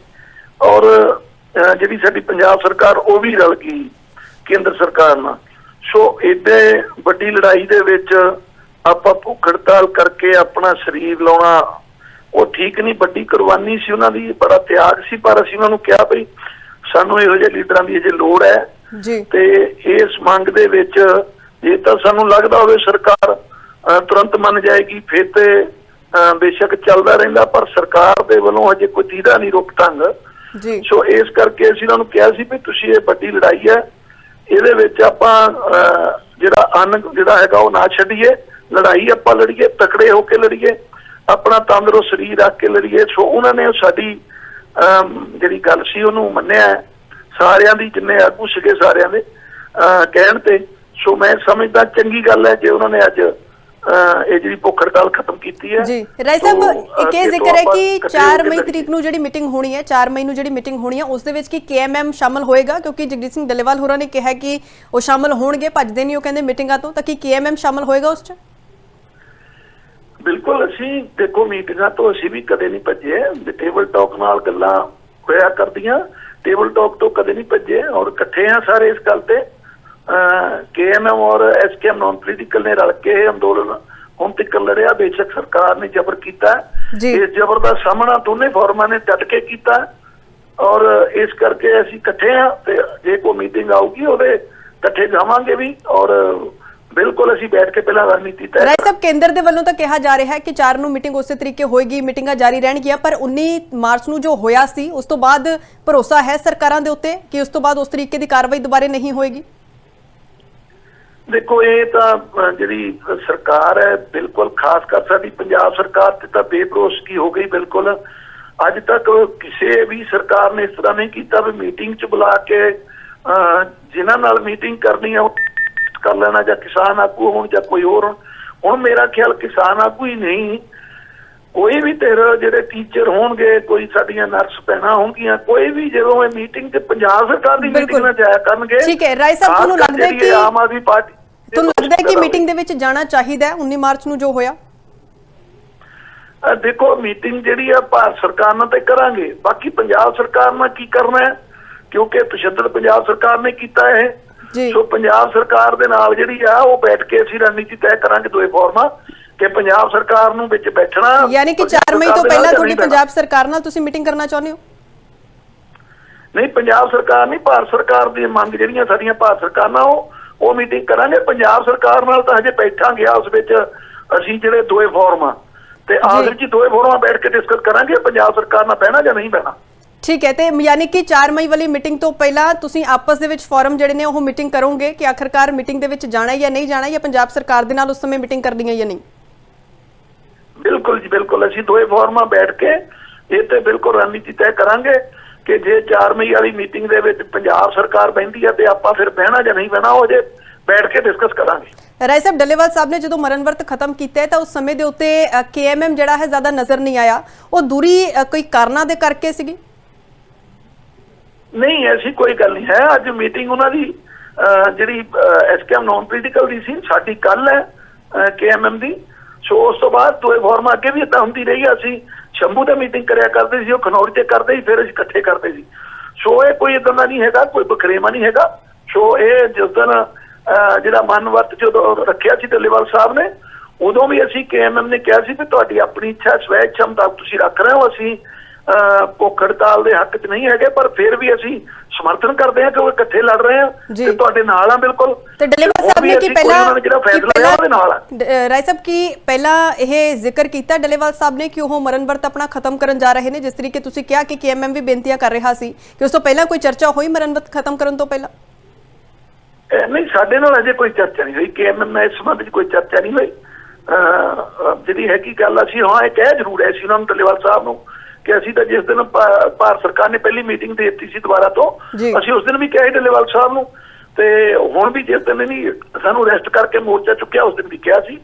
ਔਰ ਜਿਹੜੀ ਸਾਡੀ ਪੰਜਾਬ ਸਰਕਾਰ, ਉਹ ਵੀ ਰਲ ਗਈ ਕੇਂਦਰ ਸਰਕਾਰ ਨਾਲ। ਸੋ ਏਡੇ ਵੱਡੀ ਲੜਾਈ ਦੇ ਵਿੱਚ ਆਪਾਂ ਭੁੱਖ ਹੜਤਾਲ ਕਰਕੇ ਆਪਣਾ ਸਰੀਰ ਲਾਉਣਾ, ਉਹ ਠੀਕ ਨਹੀਂ, ਵੱਡੀ ਕੁਰਬਾਨੀ ਸੀ ਉਹਨਾਂ ਦੀ, ਬੜਾ ਤਿਆਗ ਸੀ, ਪਰ ਅਸੀਂ ਉਹਨਾਂ ਨੂੰ ਕਿਹਾ ਵੀ ਸਾਨੂੰ ਇਹੋ ਜਿਹੇ ਲੀਡਰਾਂ ਦੀ ਅਜੇ ਲੋੜ ਹੈ ਜੀ। ਤੇ ਇਸ ਮੰਗ ਦੇ ਵਿੱਚ ਜੇ ਤਾਂ ਸਾਨੂੰ ਲੱਗਦਾ ਹੋਵੇ ਸਰਕਾਰ ਤੁਰੰਤ ਮੰਨ ਜਾਏਗੀ ਫਿਰ ਤੇ ਬੇਸ਼ੱਕ ਚੱਲਦਾ ਰਹਿੰਦਾ ਪਰ ਸਰਕਾਰ ਦੇ ਵੱਲੋਂ ਅਜੇ ਕੋਈ ਤੀਦਾ ਨਹੀਂ ਰੁਕ ਢੰਗ ਜੀ। ਸੋ ਇਸ ਕਰਕੇ ਅਸੀਂ ਉਹਨਾਂ ਨੂੰ ਕਿਹਾ ਸੀ ਵੀ ਤੁਸੀਂ ਇਹ ਵੱਡੀ ਲੜਾਈ ਹੈ ਇਹਦੇ ਵਿੱਚ ਆਪਾਂ ਜਿਹੜਾ ਅੰਨ ਜਿਹੜਾ ਹੈਗਾ ਉਹ ਨਾ ਛੱਡੀਏ ਲੜਾਈ ਆਪਾਂ ਲੜੀਏ ਤਕੜੇ ਹੋ ਕੇ ਲੜੀਏ ਆਪਣਾ ਤੰਦਰੁਸਤ ਸਰੀਰ ਰੱਖ ਕੇ ਲੜੀਏ। ਸੋ ਉਹਨਾਂ ਨੇ ਸਾਡੀ ਜਿਹੜੀ ਗੱਲ ਸੀ ਉਹਨੂੰ ਮੰਨਿਆ। ਸਾਰਿਆਂ ਦੀ ਜਿੰਨੇ ਆਗੂ ਸੀਗੇ ਸਾਰਿਆਂ ਦੇ ਕਹਿਣ ਤੇ ਸੋ ਮੈਂ ਸਮਝਦਾ ਚੰਗੀ ਗੱਲ ਹੈ ਜੇ ਉਹਨਾਂ ਨੇ ਅੱਜ ਇਹ ਜਿਹੜੀ ਭੁੱਖ ਹੜਤਾਲ ਖਤਮ ਕੀਤੀ ਹੈ ਜੀ ਰਾਏ ਸਾਹਿਬ ਇੱਕ ਇਹ ਜ਼ਿਕਰ ਹੈ ਕਿ ਇਕੱਠੇ 4 ਹੋ ਕੇ ਮਈ। ਤਰੀਕ ਨੂੰ ਜਿਹੜੀ ਮੀਟਿੰਗ ਹੋਣੀ ਹੈ 4 ਮਈ ਨੂੰ ਜਿਹੜੀ ਮੀਟਿੰਗ ਹੋਣੀ ਹੈ ਉਸ ਦੇ ਵਿੱਚ ਕੀ ਕੇਐਮਐਮ ਸ਼ਾਮਲ ਹੋਏਗਾ ਕਿਉਂਕਿ ਜਗਜੀਤ ਸਿੰਘ ਡੱਲੇਵਾਲ ਹੋਰਾਂ ਨੇ ਕਿਹਾ ਕਿ ਉਹ ਸ਼ਾਮਲ ਹੋਣਗੇ ਭੱਜਦੇ ਨਹੀਂ ਉਹ ਕਹਿੰਦੇ ਮੀਟਿੰਗਾਂ ਤੋਂ ਤਾਂ ਕੀ ਕੇਐਮਐਮ ਸ਼ਾਮਲ ਹੋਏਗਾ ਉਸ 'ਚ ਬਿਲਕੁਲ ਅਸੀਂ ਦੇਖੋ ਮੀਟਿੰਗਾਂ ਤੋਂ ਅਸੀਂ ਵੀ ਕਦੇ ਨਹੀਂ ਭੱਜੇ ਟੇਬਲ ਟਾਕ ਨਾਲ ਗੱਲਾਂ ਹੋਇਆ ਕਰਦੀਆਂ ਟੇਬਲ ਟਾਕ ਤੋਂ ਕਦੇ ਨਹੀਂ ਭੱਜੇ ਔਰ ਇਕੱਠੇ ਆ ਸਾਰੇ ਇਸ ਗੱਲ ਤੇ ਕੇਐਮਐਮ ਔਰ ਐਸਕੇਐਮ ਨਾਨ ਪੋਲੀਟੀਕਲ ਨੇ ਰਲ ਕੇ ਇਹ ਅੰਦੋਲਨ ਹੁਣ ਤੱਕ ਲੜਿਆ ਬੇਸ਼ੱਕ ਸਰਕਾਰ ਨੇ ਜ਼ਬਰ ਕੀਤਾ। ਇਸ ਜ਼ਬਰ ਦਾ ਸਾਹਮਣਾ ਦੋਨੇ ਫੋਰਮਾਂ ਨੇ ਡਟ ਕੇ ਕੀਤਾ ਔਰ ਇਸ ਕਰਕੇ ਅਸੀਂ ਇਕੱਠੇ ਆ ਤੇ ਜੇ ਕੋਈ ਮੀਟਿੰਗ ਆਊਗੀ ਉਹਦੇ ਇਕੱਠੇ ਜਾਵਾਂਗੇ ਵੀ ਔਰ ਬਿਲਕੁਲ ਅਸੀਂ ਬੈਠ ਕੇ ਪਹਿਲਾਂ ਰਣਨੀਤੀ ਤੈਅ ਰਾਏ ਸਾਹਿਬ ਕੇਂਦਰ ਦੇ ਵੱਲੋਂ ਤਾਂ ਕਿਹਾ ਜਾ ਰਿਹਾ ਹੈ ਕਿ 4 ਨੂੰ ਮੀਟਿੰਗ ਉਸੇ ਤਰੀਕੇ ਹੋਏਗੀ ਮੀਟਿੰਗਾਂ ਜਾਰੀ ਰਹਿਣਗੀਆਂ ਪਰ 19 ਮਾਰਚ ਨੂੰ ਜੋ ਹੋਇਆ ਸੀ ਉਸ ਤੋਂ ਬਾਅਦ ਭਰੋਸਾ ਹੈ ਸਰਕਾਰਾਂ ਦੇ ਉੱਤੇ ਕਿ ਉਸ ਤੋਂ ਬਾਅਦ ਉਸ ਤਰੀਕੇ ਦੀ ਕਾਰਵਾਈ ਦੁਬਾਰੇ ਨਹੀਂ ਹੋਏਗੀ? ਦੇਖੋ ਇਹ ਤਾਂ ਜਿਹੜੀ ਸਰਕਾਰ ਹੈ ਬਿਲਕੁਲ ਖਾਸ ਕਰ ਸਾਡੀ ਪੰਜਾਬ ਸਰਕਾਰ ਤੇ ਤਾਂ ਬੇਭਰੋਸਗੀ ਹੋ ਗਈ ਬਿਲਕੁਲ। ਅੱਜ ਤੱਕ ਕਿਸੇ ਵੀ ਸਰਕਾਰ ਨੇ ਇਸ ਤਰ੍ਹਾਂ ਨਹੀਂ ਕੀਤਾ ਵੀ ਮੀਟਿੰਗ 'ਚ ਬੁਲਾ ਕੇ ਜਿਨ੍ਹਾਂ ਨਾਲ ਮੀਟਿੰਗ ਕਰਨੀ ਹੈ ਕਰ ਲੈਣਾ ਜਾਂ ਕਿਸਾਨ ਆਗੂ ਹੋਣ ਜਾਂ ਕੋਈ ਹੋਰ ਹੋਣ ਹੁਣ ਮੇਰਾ ਖਿਆਲ ਕਿਸਾਨ ਆਗੂ ਹੀ ਨਹੀਂ। ਕੋਈ ਵੀ ਤੇਰੇ ਜਿਹੜੇ ਟੀਚਰ ਹੋਣਗੇ ਕੋਈ ਸਾਡੀਆਂ ਨਰਸ ਪੈਣਾ ਹੋਣਗੀਆਂ ਕੋਈ ਵੀ ਜਦੋਂ ਇਹ ਮੀਟਿੰਗ ਤੇ ਪੰਜਾਬ ਸਰਕਾਰ ਦੀ। ਮੀਟਿੰਗ ਨਾਲ ਜਾਇਆ ਕਰਨਗੇ ਠੀਕ ਹੈ, ਰਾਏ ਸਾਹਿਬ, ਤੁਹਾਨੂੰ ਲੱਗਦਾ ਕਿ- ਆਮ ਆਦਮੀ ਪਾਰਟੀ ਤੁਹਾਨੂੰ ਲੱਗਦਾ ਕਿ ਮੀਟਿੰਗ ਦੇ ਵਿੱਚ ਜਾਣਾ ਚਾਹੀਦਾ ਹੈ? 19 ਮਾਰਚ ਨੂੰ ਜੋ ਹੋਇਆ। ਦੇਖੋ ਮੀਟਿੰਗ ਜਿਹੜੀ ਆ ਭਾਰਤ ਸਰਕਾਰ ਨਾਲ ਤੇ ਕਰਾਂਗੇ। ਬਾਕੀ ਪੰਜਾਬ ਸਰਕਾਰ ਨਾਲ ਕੀ ਕਰਨਾ ਹੈ? ਕਿਉਂਕਿ ਤਸ਼ੱਦਦ ਪੰਜਾਬ ਸਰਕਾਰ ਨੇ ਕੀਤਾ ਹੈ ਸੋ ਪੰਜਾਬ ਸਰਕਾਰ ਦੇ ਨਾਲ ਜਿਹੜੀ ਆ ਉਹ ਬੈਠ ਕੇ ਅਸੀਂ ਰਣਨੀਤੀ ਤੈਅ ਕਰਾਂਗੇ ਦੋਏ ਫੋਰਮਾਂ ਕਿ ਪੰਜਾਬ ਸਰਕਾਰ ਨੂੰ ਵਿੱਚ ਬੈਠਣਾ ਯਾਨੀ ਕਿ ਪੰਜਾਬ 4 ਮਈ ਤੋਂ ਪਹਿਲਾਂ ਜਾਂ ਤੁਹਾਡੀ। ਪੰਜਾਬ ਸਰਕਾਰ ਨਾਲ ਤੁਸੀਂ ਮੀਟਿੰਗ ਕਰਨਾ ਚਾਹੁੰਦੇ ਹੋ? ਨਹੀਂ ਪੰਜਾਬ ਸਰਕਾਰ ਨਹੀਂ ਭਾਰਤ ਸਰਕਾਰ ਦੀ ਮੰਗ ਜਿਹੜੀਆਂ ਸਾਡੀਆਂ ਭਾਰਤ ਸਰਕਾਰ ਨਾਲ ਉਹ ਉਹ ਮੀਟਿੰਗ ਕਰਾਂਗੇ। ਪੰਜਾਬ ਸਰਕਾਰ ਨਾਲ ਤਾਂ ਹਜੇ ਬੈਠਾਂਗੇ ਉਸ ਵਿੱਚ ਅਸੀਂ ਜਿਹੜੇ ਦੋਏ ਫੋਰਮਾਂ ਤੇ ਆਖਿਰ ਚ ਦੋਏ ਫੋਰਮਾਂ ਬੈਠ ਕੇ ਡਿਸਕਸ ਕਰਾਂਗੇ ਪੰਜਾਬ ਸਰਕਾਰ ਨਾਲ ਬਹਿਣਾ ਜਾਂ ਨਹੀਂ ਬਹਿਣਾ। ਠੀਕ ਹੈ ਤੇ ਯਾਨੀ ਕਿ 4 ਮਈ ਵਾਲੀ ਮੀਟਿੰਗ ਤੋਂ ਪਹਿਲਾਂ ਤੁਸੀਂ ਆਪਸ ਦੇ ਵਿੱਚ ਫੋਰਮ ਜਿਹੜੇ ਨੇ ਉਹ ਮੀਟਿੰਗ ਕਰੋਗੇ ਕਿ ਆਖਰਕਾਰ ਮੀਟਿੰਗ ਦੇ ਵਿੱਚ ਜਾਣਾ ਹੈ ਜਾਂ ਨਹੀਂ ਜਾਣਾ ਜਾਂ ਪੰਜਾਬ ਸਰਕਾਰ ਦੇ ਨਾਲ ਉਸ ਸਮੇਂ ਮੀਟਿੰਗ ਕਰਨੀ ਹੈ ਜਾਂ ਨਹੀਂ? ਬਿਲਕੁਲ ਜੀ ਬਿਲਕੁਲ। ਅਸੀਂ ਦੋਏ ਫੋਰਮਾਂ ਬੈਠ ਕੇ ਇਹ ਤੇ ਬਿਲਕੁਲ ਰਣਨੀਤੀ ਤੈਅ ਕਰਾਂਗੇ ਕਿ ਜੇ 4 ਮਈ ਵਾਲੀ ਮੀਟਿੰਗ ਦੇ ਵਿੱਚ ਪੰਜਾਬ ਸਰਕਾਰ ਬੈਠੀ ਹੈ ਤੇ ਆਪਾਂ ਫਿਰ ਬਹਿਣਾ ਜਾਂ ਨਹੀਂ ਬਹਿਣਾ ਉਹ ਜੇ ਬੈਠ ਕੇ ਡਿਸਕਸ ਕਰਾਂਗੇ। ਰਾਏ ਸਾਹਿਬ ਡੱਲੇਵਾਲ ਸਾਹਿਬ ਨੇ ਜਦੋਂ ਮਰਨ ਵਰਤ ਖਤਮ ਕੀਤਾ ਤਾਂ ਉਸ ਸਮੇਂ ਦੇ ਉੱਤੇ ਕੇਐਮਐਮ ਜਿਹੜਾ ਹੈ ਜ਼ਿਆਦਾ ਨਜ਼ਰ ਨਹੀਂ ਆਇਆ। ਉਹ ਦੂਰੀ ਕੋਈ ਕਾਰਨਾਂ ਦੇ ਕਰਕੇ ਸੀਗੀ? ਨਹੀਂ ਐਸੀ ਕੋਈ ਗੱਲ ਨਹੀਂ ਹੈ। ਅੱਜ ਮੀਟਿੰਗ ਉਹਨਾਂ ਦੀ ਅਹ, ਜਿਹੜੀ ਐਸਕੇਐਮ ਨਾਨ ਪੋਲੀਟੀਕਲ ਦੀ ਸੀ ਸਾਡੀ ਕੱਲ ਹੈ ਕੇਐਮਐਮ ਦੀ। ਸੋ ਉਸ ਤੋਂ ਬਾਅਦ ਦੋਏ ਫੋਰਮਾਂ ਅੱਗੇ ਵੀ ਇਦਾਂ ਹੁੰਦੀ ਰਹੀ ਆ। ਅਸੀਂ ਸ਼ੰਭੂ ਦਾ ਮੀਟਿੰਗ ਕਰਿਆ ਕਰਦੇ ਸੀ ਉਹ ਖਨੌਰੀ ਤੇ ਕਰਦੇ ਸੀ ਫਿਰ ਅਸੀਂ ਇਕੱਠੇ ਕਰਦੇ ਸੀ। ਸੋ ਇਹ ਕੋਈ ਇਦਾਂ ਦਾ ਨਹੀਂ ਹੈਗਾ ਕੋਈ ਬਖਰੇਵਾ ਨਹੀਂ ਹੈਗਾ। ਸੋ ਇਹ ਜਿਸ ਦਿਨ ਅਹ, ਜਿਹੜਾ ਮਨ ਵਰਤ ਜਦੋਂ ਰੱਖਿਆ ਸੀ ਢੱਲੇਵਾਲ ਸਾਹਿਬ ਨੇ ਉਦੋਂ ਵੀ ਅਸੀਂ ਕੇਐਮਐਮ ਨੇ ਕਿਹਾ ਸੀ ਵੀ ਤੁਹਾਡੀ ਆਪਣੀ ਇੱਛਾ ਸਵੈ ਇੱਛਾ ਮੁਤਾਬਕ ਤੁਸੀਂ ਰੱਖ ਰਹੇ ਹੋ ਅਸੀਂ ਭੁੱਖ ਹੜਤਾਲ ਦੇ ਹੱਕ 'ਚ ਨਹੀਂ ਹੈਗੇ ਪਰ ਫਿਰ ਵੀ ਅਸੀਂ ਸਮਰਥਨ ਕਰਦੇ ਹਾਂ ਕਿ ਉਹ ਇਕੱਠੇ ਲੜ ਰਹੇ ਆ। ਤੇ ਤੁਹਾਡੇ ਨਾਲ ਆ ਬਿਲਕੁਲ। ਤੇ ਡੱਲੇਵਾਲ ਸਾਹਿਬ ਨੇ ਕੀ ਪਹਿਲਾਂ ਜਿਹੜਾ ਕੀ ਫੈਸਲਾ ਲਿਆ ਉਹਦੇ ਨਾਲ ਰਾਏ ਸਾਹਿਬ ਕੀ ਪਹਿਲਾਂ ਇਹ ਜ਼ਿਕਰ ਕੀਤਾ ਡੱਲੇਵਾਲ ਸਾਹਿਬ ਨੇ ਕਿ ਉਹ ਮਰਨ ਵਰਤ ਆਪਣਾ ਖਤਮ ਕਰਨ ਜਾ ਰਹੇ ਨੇ? ਜਿਸ ਤਰੀਕੇ ਤੁਸੀਂ ਕਿਹਾ ਕਿ ਕੇਐਮਐਮ ਵੀ ਬੇਨਤੀਆਂ ਕਰ ਰਿਹਾ ਸੀ ਕਿ ਉਸ ਤੋਂ ਪਹਿਲਾਂ ਕੋਈ ਚਰਚਾ ਹੋਈ ਮਰਨ ਵਰਤ ਖਤਮ ਕਰਨ ਤੋਂ ਪਹਿਲਾਂ? ਨਹੀਂ ਸਾਡੇ ਨਾਲ ਅਜੇ ਕੋਈ ਚਰਚਾ ਨਹੀਂ ਹੋਈ। ਕਿ ਐਮਐਮ ਇਸ ਸੰਬੰਧ ਵਿੱਚ ਕੋਈ ਚਰਚਾ ਨਹੀਂ ਹੋਈ। ਜਿਹੜੀ ਹੈਗੀ ਗੱਲ ਅਸੀਂ ਹਾਂ ਇਹ ਕਹਿ ਜ਼ਰੂਰ ਹੈ। ਸੀ ਉਹਨਾਂ ਨੂੰ ਢੱਲੇਵਾਲ ਸਾਹਿਬ ਨੂੰ ਕਿ ਅਸੀਂ ਤਾਂ ਜਿਸ ਦਿਨ ਭਾਰਤ ਸਰਕਾਰ ਨੇ ਪਹਿਲੀ ਮੀਟਿੰਗ ਦੇ ਦਿੱਤੀ ਸੀ ਦੁਬਾਰਾ ਤੋਂ। ਅਸੀਂ ਉਸ ਦਿਨ ਵੀ ਕਿਹਾ ਸੀ ਢੱਲੇਵਾਲ ਸਾਹਿਬ ਨੂੰ। ਤੇ ਹੁਣ ਵੀ ਜਿਸ ਦਿਨ ਨਹੀਂ ਸਾਨੂੰ ਰੈਸਟ ਕਰਕੇ ਮੋਰਚਾ ਚੁੱਕਿਆ ਉਸ ਦਿਨ ਵੀ ਕਿਹਾ ਸੀ।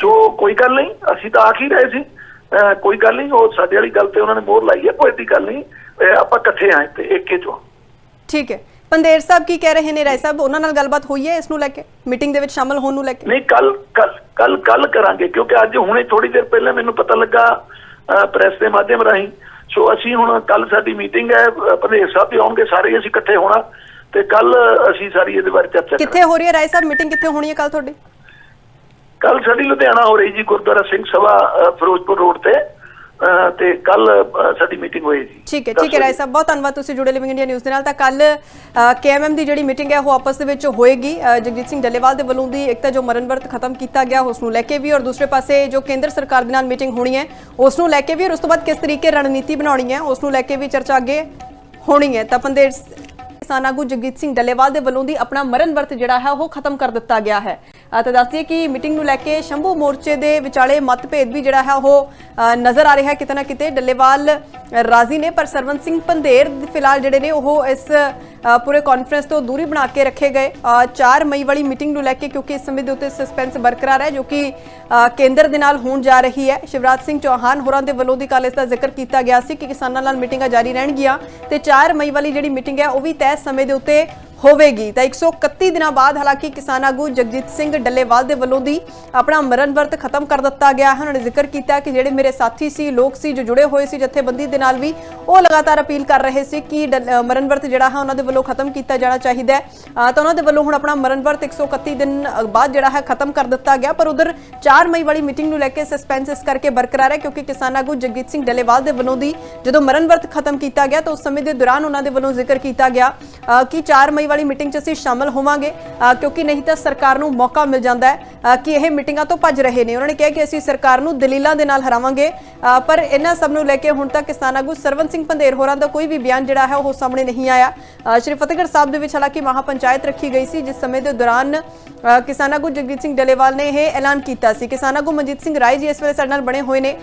ਸੋ ਕੋਈ ਗੱਲ ਨਹੀਂ ਅਸੀਂ ਤਾਂ ਆਖ ਹੀ ਰਹੇ ਸੀ। ਕੋਈ ਗੱਲ ਨਹੀਂ ਉਹ ਸਾਡੇ ਵਾਲੀ ਗੱਲ ਤੇ ਉਹਨਾਂ ਨੇ ਮੋਹਰ ਲਾਈ ਹੈ ਕੋਈ ਏਡੀ ਗੱਲ ਨਹੀਂ। ਆਪਾਂ ਇਕੱਠੇ ਆਏ ਤੇ ਏਕੇ ਚੋਂ। ਠੀਕ ਹੈ। ਪੰਦੇਰ ਸਾਹਿਬ ਕੀ ਕਹਿ ਰਹੇ ਨੇ ਰਾਏ ਸਾਹਿਬ ਉਹਨਾਂ ਨਾਲ ਗੱਲਬਾਤ ਹੋਈ ਹੈ ਇਸ ਨੂੰ ਲੈ ਕੇ? ਮੀਟਿੰਗ ਦੇ ਵਿੱਚ ਸ਼ਾਮਲ ਹੋਣ ਨੂੰ ਲੈ ਕੇ? ਨਹੀਂ ਕੱਲ ਕੱਲ ਕੱਲ ਕੱਲ ਕਰਾਂਗੇ ਕਿਉਂਕਿ ਅੱਜ ਹੁਣੇ ਥੋੜੀ ਦੇਰ ਪਹਿਲਾਂ ਮੈਨੂੰ ਪਤਾ ਲੱਗਾ ਪ੍ਰੈਸ ਦੇ ਮਾਧਿਅਮ ਰਾਹੀਂ। ਸੋ ਅਸੀਂ ਹੁਣ ਕੱਲ ਸਾਡੀ ਮੀਟਿੰਗ ਹੈ ਪ੍ਰਧੇਸ਼ ਸਾਹਿਬ ਵੀ ਆਉਣਗੇ ਸਾਰੇ ਅਸੀਂ ਇਕੱਠੇ ਹੋਣਾ ਤੇ ਕੱਲ ਅਸੀਂ ਸਾਰੀ ਇਹਦੇ ਬਾਰੇ ਚਰਚਾ ਕਿੱਥੇ ਹੋ ਰਹੀ ਹੈ ਰਾਏ ਸਾਹਿਬ? ਮੀਟਿੰਗ ਕਿੱਥੇ ਹੋਣੀ ਹੈ ਕੱਲ ਤੁਹਾਡੀ? ਕੱਲ ਸਾਡੀ ਲੁਧਿਆਣਾ ਹੋ ਰਹੀ ਜੀ ਗੁਰਦੁਆਰਾ ਸਿੰਘ ਸਭਾ ਫਿਰੋਜ਼ਪੁਰ ਰੋਡ ਤੇ। ਤੇ ਕੱਲ ਸਾਡੀ ਮੀਟਿੰਗ ਹੋਏਗੀ ਠੀਕ ਹੈ ਠੀਕ ਹੈ ਰਾਏ ਸਾਹਿਬ ਬਹੁਤ ਧੰਨਵਾਦ ਤੁਸੀਂ ਜੁੜੇ ਲਿਵਿੰਗ ਇੰਡੀਆ ਨਿਊਜ਼ ਦੇ ਨਾਲ। ਤਾਂ ਕੱਲ ਕੇਐਮਐਮ ਦੀ ਜਿਹੜੀ ਮੀਟਿੰਗ ਹੈ ਉਹ ਆਪਸ ਦੇ ਵਿੱਚ ਹੋਏਗੀ। ਜਗਜੀਤ ਸਿੰਘ ਡੱਲੇਵਾਲ ਦੇ ਵੱਲੋਂ ਦੀ ਇੱਕ ਤਾਂ ਜੋ ਮਰਨ ਵਰਤ ਖਤਮ ਕੀਤਾ ਗਿਆ ਉਸ ਨੂੰ ਲੈ ਕੇ ਵੀ ਔਰ ਦੂਸਰੇ ਪਾਸੇ ਜੋ ਕੇਂਦਰ ਸਰਕਾਰ ਦੇ ਨਾਲ ਮੀਟਿੰਗ ਹੋਣੀ ਹੈ ਉਸ ਨੂੰ ਲੈ ਕੇ ਵੀ ਔਰ ਉਸ ਤੋਂ ਬਾਅਦ ਕਿਸ ਤਰੀਕੇ ਰਣਨੀਤੀ ਬਣਾਉਣੀ ਹੈ ਉਸ ਨੂੰ ਲੈ ਕੇ ਵੀ ਚਰਚਾ ਅੱਗੇ ਹੋਣੀ ਹੈ। ਤਾਂ ਪੰਦੇਰ ਕਿਸਾਨ ਆਗੂ ਜਗਜੀਤ ਸਿੰਘ ਡੱਲੇਵਾਲ ਦੇ ਵੱਲੋਂ ਦੀ ਆਪਣਾ ਮਰਨ ਵਰਤ ਜਿਹੜਾ ਹੈ ਉਹ ਖਤਮ ਕਰ ਦਿੱਤਾ ਗਿਆ ਹੈ। ਅ, ਤਾਂ ਦੱਸਦੀਏ ਕਿ ਮੀਟਿੰਗ ਨੂੰ ਲੈ ਕੇ ਸ਼ੰਭੂ ਮੋਰਚੇ ਦੇ ਵਿਚਾਲੇ ਮਤਭੇਦ ਵੀ ਜਿਹੜਾ ਹੈ ਉਹ ਨਜ਼ਰ ਆ ਰਿਹਾ ਹੈ ਕਿਤੇ ਨਾ ਕਿਤੇ। ਡੱਲੇਵਾਲ ਰਾਜ਼ੀ ਨੇ ਪਰ ਸਰਵੰਤ ਸਿੰਘ ਪੰਧੇਰ ਫਿਲਹਾਲ ਜਿਹੜੇ ਨੇ ਉਹ ਇਸ ਪੂਰੇ ਕਾਨਫਰੰਸ ਤੋਂ ਦੂਰੀ ਬਣਾ ਕੇ ਰੱਖੇ ਗਏ। ਅ, 4 ਮਈ ਵਾਲੀ ਮੀਟਿੰਗ ਨੂੰ ਲੈ ਕੇ ਕਿਉਂਕਿ ਇਸ ਸਮੇਂ ਦੇ ਉੱਤੇ ਸਸਪੈਂਸ ਬਰਕਰਾਰ ਹੈ ਜੋ ਕਿ ਕੇਂਦਰ ਦੇ ਨਾਲ ਹੋਣ ਜਾ ਰਹੀ ਹੈ। ਸ਼ਿਵਰਾਜ ਸਿੰਘ ਚੌਹਾਨ ਹੋਰਾਂ ਦੇ ਵੱਲੋਂ ਦੀ ਕੱਲ੍ਹ ਇਸ ਦਾ ਜ਼ਿਕਰ ਕੀਤਾ ਗਿਆ ਸੀ ਕਿ ਕਿਸਾਨਾਂ ਨਾਲ ਮੀਟਿੰਗਾਂ ਜਾਰੀ ਰਹਿਣਗੀਆਂ ਤੇ 4 ਮਈ ਵਾਲੀ ਜਿਹੜੀ ਮੀਟਿੰਗ ਹੈ ਉਹ ਵੀ ਤੈਅ ਸਮੇਂ ਦੇ ਉੱਤੇ ਹੋਵੇਗੀ। ਤਾਂ 131 ਦਿਨਾਂ ਬਾਅਦ ਹਾਲਾਂਕਿ ਕਿਸਾਨ ਆਗੂ ਜਗਜੀਤ ਸਿੰਘ ਡੱਲੇਵਾਲ ਦੇ ਵੱਲੋਂ ਦੀ ਆਪਣਾ ਮਰਨ ਵਰਤ ਖਤਮ ਕਰ ਦਿੱਤਾ ਗਿਆ ਹੈ। ਉਹਨਾਂ ਨੇ ਜ਼ਿਕਰ ਕੀਤਾ ਕਿ ਜਿਹੜੇ ਮੇਰੇ ਸਾਥੀ ਸੀ ਲੋਕ ਸੀ ਜੋ ਜੁੜੇ ਹੋਏ ਸੀ ਜਥੇਬੰਦੀ ਦੇ ਨਾਲ ਵੀ ਉਹ ਲਗਾਤਾਰ ਅਪੀਲ ਕਰ ਰਹੇ ਸੀ ਕਿ ਡੱਲ- ਮਰਨ ਵਰਤ ਜਿਹੜਾ ਹੈ ਉਹਨਾਂ ਦੇ ਵੱਲੋਂ ਖਤਮ ਕੀਤਾ ਜਾਣਾ ਚਾਹੀਦਾ ਹੈ। ਤਾਂ ਉਹਨਾਂ ਦੇ ਵੱਲੋਂ ਹੁਣ ਆਪਣਾ ਮਰਨ ਵਰਤ 131 ਦਿਨ ਬਾਅਦ ਜਿਹੜਾ ਹੈ ਖਤਮ ਕਰ ਦਿੱਤਾ ਗਿਆ। ਪਰ ਉਧਰ 4 ਮਈ ਵਾਲੀ ਮੀਟਿੰਗ ਨੂੰ ਲੈ ਕੇ ਸਸਪੈਂਸ ਇਸ ਕਰਕੇ ਬਰਕਰਾਰ ਹੈ ਕਿਉਂਕਿ ਕਿਸਾਨ ਆਗੂ ਜਗਜੀਤ ਸਿੰਘ ਡੱਲੇਵਾਲ ਦੇ ਵੱਲੋਂ ਦੀ ਜਦੋਂ ਮਰਨ ਵਰਤ ਖਤਮ ਕੀਤਾ ਗਿਆ, ਤਾਂ ਉਸ ਸਮੇਂ ਦੇ ਦੌਰਾਨ ਉਹਨਾਂ ਦੇ ਵੱਲੋਂ ਜ਼ਿਕਰ ਕੀਤਾ ਗਿਆ ਕਿ 4 ਮਈ ਵਾਲੀ ਮੀਟਿੰਗ 'ਚ ਅਸੀਂ ਸ਼ਾਮਲ ਹੋਵਾਂਗੇ ਕਿਉਂਕਿ ਨਹੀਂ ਤਾਂ ਸਰਕਾਰ ਨੂੰ ਮੌਕਾ ਮਿਲ ਜਾਂਦਾ ਹੈ ਕਿ ਇਹ ਮੀਟਿੰਗਾਂ ਤੋਂ ਭੱਜ ਰਹੇ ਨੇ। ਉਹਨਾਂ ਨੇ ਕਿਹਾ ਕਿ ਅਸੀਂ ਸਰਕਾਰ ਨੂੰ ਦਲੀਲਾਂ ਦੇ ਨਾਲ ਹਰਾਵਾਂਗੇ ਪਰ ਇਹਨਾਂ ਸਭ ਨੂੰ ਲੈ ਕੇ ਹੁਣ ਤੱਕ ਕਿਸਾਨ ਆਗੂ ਸਰਵਨ ਸਿੰਘ ਪੰਧੇਰ ਹੋਰਾਂ ਦਾ ਕੋਈ ਵੀ ਬਿਆਨ ਜਿਹੜਾ ਹੈ ਉਹ ਸਾਹਮਣੇ ਨਹੀਂ ਆਇਆ। ਸ਼੍ਰੀ ਫਤਿਹਗੜ੍ਹ ਸਾਹਿਬ ਦੇ ਵਿੱਚ ਹਾਲਾਂਕਿ ਮਹਾ ਪੰਚਾਇਤ ਰੱਖੀ ਗਈ ਸੀ ਜਿਸ ਸਮੇਂ ਦੇ ਦੌਰਾਨ ਅ, ਕਿਸਾਨ ਜਗਜੀਤ ਸਿੰਘ ਡਲੇਵਾਲ ਨੇ ਇਹ ਐਲਾਨ ਕੀਤਾ ਸੀ। ਕਿਸਾਨ ਆਗੂ ਮਨਜੀਤ ਸਿੰਘ ਰਾਏ ਜੀ ਇਸ ਵੇਲੇ ਸਾਡੇ ਨਾਲ ਬਣੇ ਹੋਏ ਨੇ।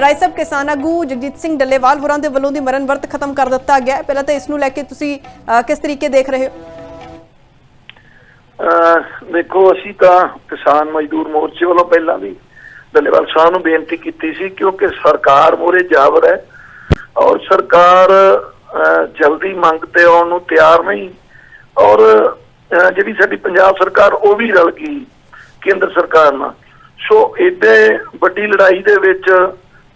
ਰਾਏ ਸਾਹਿਬ ਕਿਸਾਨ ਆਗੂ ਜਗਜੀਤ ਸਿੰਘ ਡੱਲੇਵਾਲ ਹੋਰਾਂ ਦੇ ਵੱਲੋਂ ਦੀ ਮਰਨ ਵਰਤ ਖਤਮ ਕਰ ਦਿੱਤਾ ਗਿਆ ਪਹਿਲਾਂ ਤਾਂ ਇਸ ਨੂੰ ਲੈ ਕੇ ਤੁਸੀਂ ਕਿਸ ਤਰੀਕੇ ਦੇਖ ਰਹੇ ਹੋ? ਦੇਖੋ ਅਸੀਂ ਤਾਂ ਕਿਸਾਨ ਮਜ਼ਦੂਰ ਮੋਰਚੇ ਵੱਲੋਂ ਪਹਿਲਾਂ ਵੀ ਦਲੇਵਾਲ ਸਾਹਿਬ ਨੂੰ ਬੇਨਤੀ ਕੀਤੀ ਸੀ ਕਿਉਂਕਿ ਸਰਕਾਰ ਮੋਰੇ ਜਾਵਰ ਹੈ ਔਰ ਸਰਕਾਰ ਜਲਦੀ ਮੰਗ ਤੇ ਆਉਣ ਨੂੰ ਤਿਆਰ ਨਹੀਂ। ਔਰ ਜਿਹੜੀ ਸਾਡੀ ਪੰਜਾਬ ਸਰਕਾਰ ਉਹ ਵੀ ਰਲ ਗਈ ਕੇਂਦਰ ਸਰਕਾਰ ਨਾਲ। ਸੋ ਏਡੇ ਵੱਡੀ ਲੜਾਈ ਦੇ ਵਿੱਚ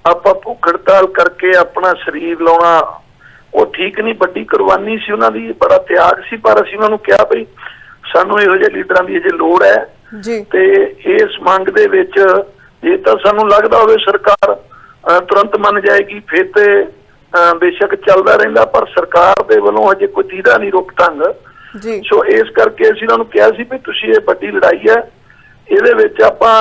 ਆਪਾਂ ਭੁੱਖ ਹੜਤਾਲ ਕਰਕੇ ਆਪਣਾ ਸਰੀਰ ਲਾਉਣਾ ਉਹ ਠੀਕ ਨਹੀਂ ਵੱਡੀ ਕੁਰਬਾਨੀ ਸੀ ਉਹਨਾਂ ਦੀ ਬੜਾ ਤਿਆਗ ਸੀ ਪਰ ਅਸੀਂ ਉਹਨਾਂ ਨੂੰ ਕਿਹਾ ਬਈ ਸਾਨੂੰ ਇਹੋ ਜਿਹੇ ਲੀਡਰਾਂ ਦੀ ਅਜੇ ਲੋੜ ਹੈ। ਜੀ। ਤੇ ਇਸ ਮੰਗ ਦੇ ਵਿੱਚ ਜੇ ਤਾਂ ਸਾਨੂੰ ਲੱਗਦਾ ਹੋਵੇ ਸਰਕਾਰ ਤੁਰੰਤ ਮੰਨ ਜਾਏਗੀ ਫਿਰ ਤੇ ਬੇਸ਼ੱਕ ਚੱਲਦਾ ਰਹਿੰਦਾ ਪਰ ਸਰਕਾਰ ਦੇ ਵੱਲੋਂ ਅਜੇ ਕੋਈ ਤੀਦਾ ਨਹੀਂ ਰੁਕ ਢੰਗ ਜੀ। ਸੋ ਇਸ ਕਰਕੇ ਅਸੀਂ ਉਹਨਾਂ ਨੂੰ ਕਿਹਾ ਸੀ ਵੀ ਤੁਸੀਂ ਇਹ ਵੱਡੀ ਲੜਾਈ ਹੈ। ਇਹਦੇ ਵਿੱਚ ਆਪਾਂ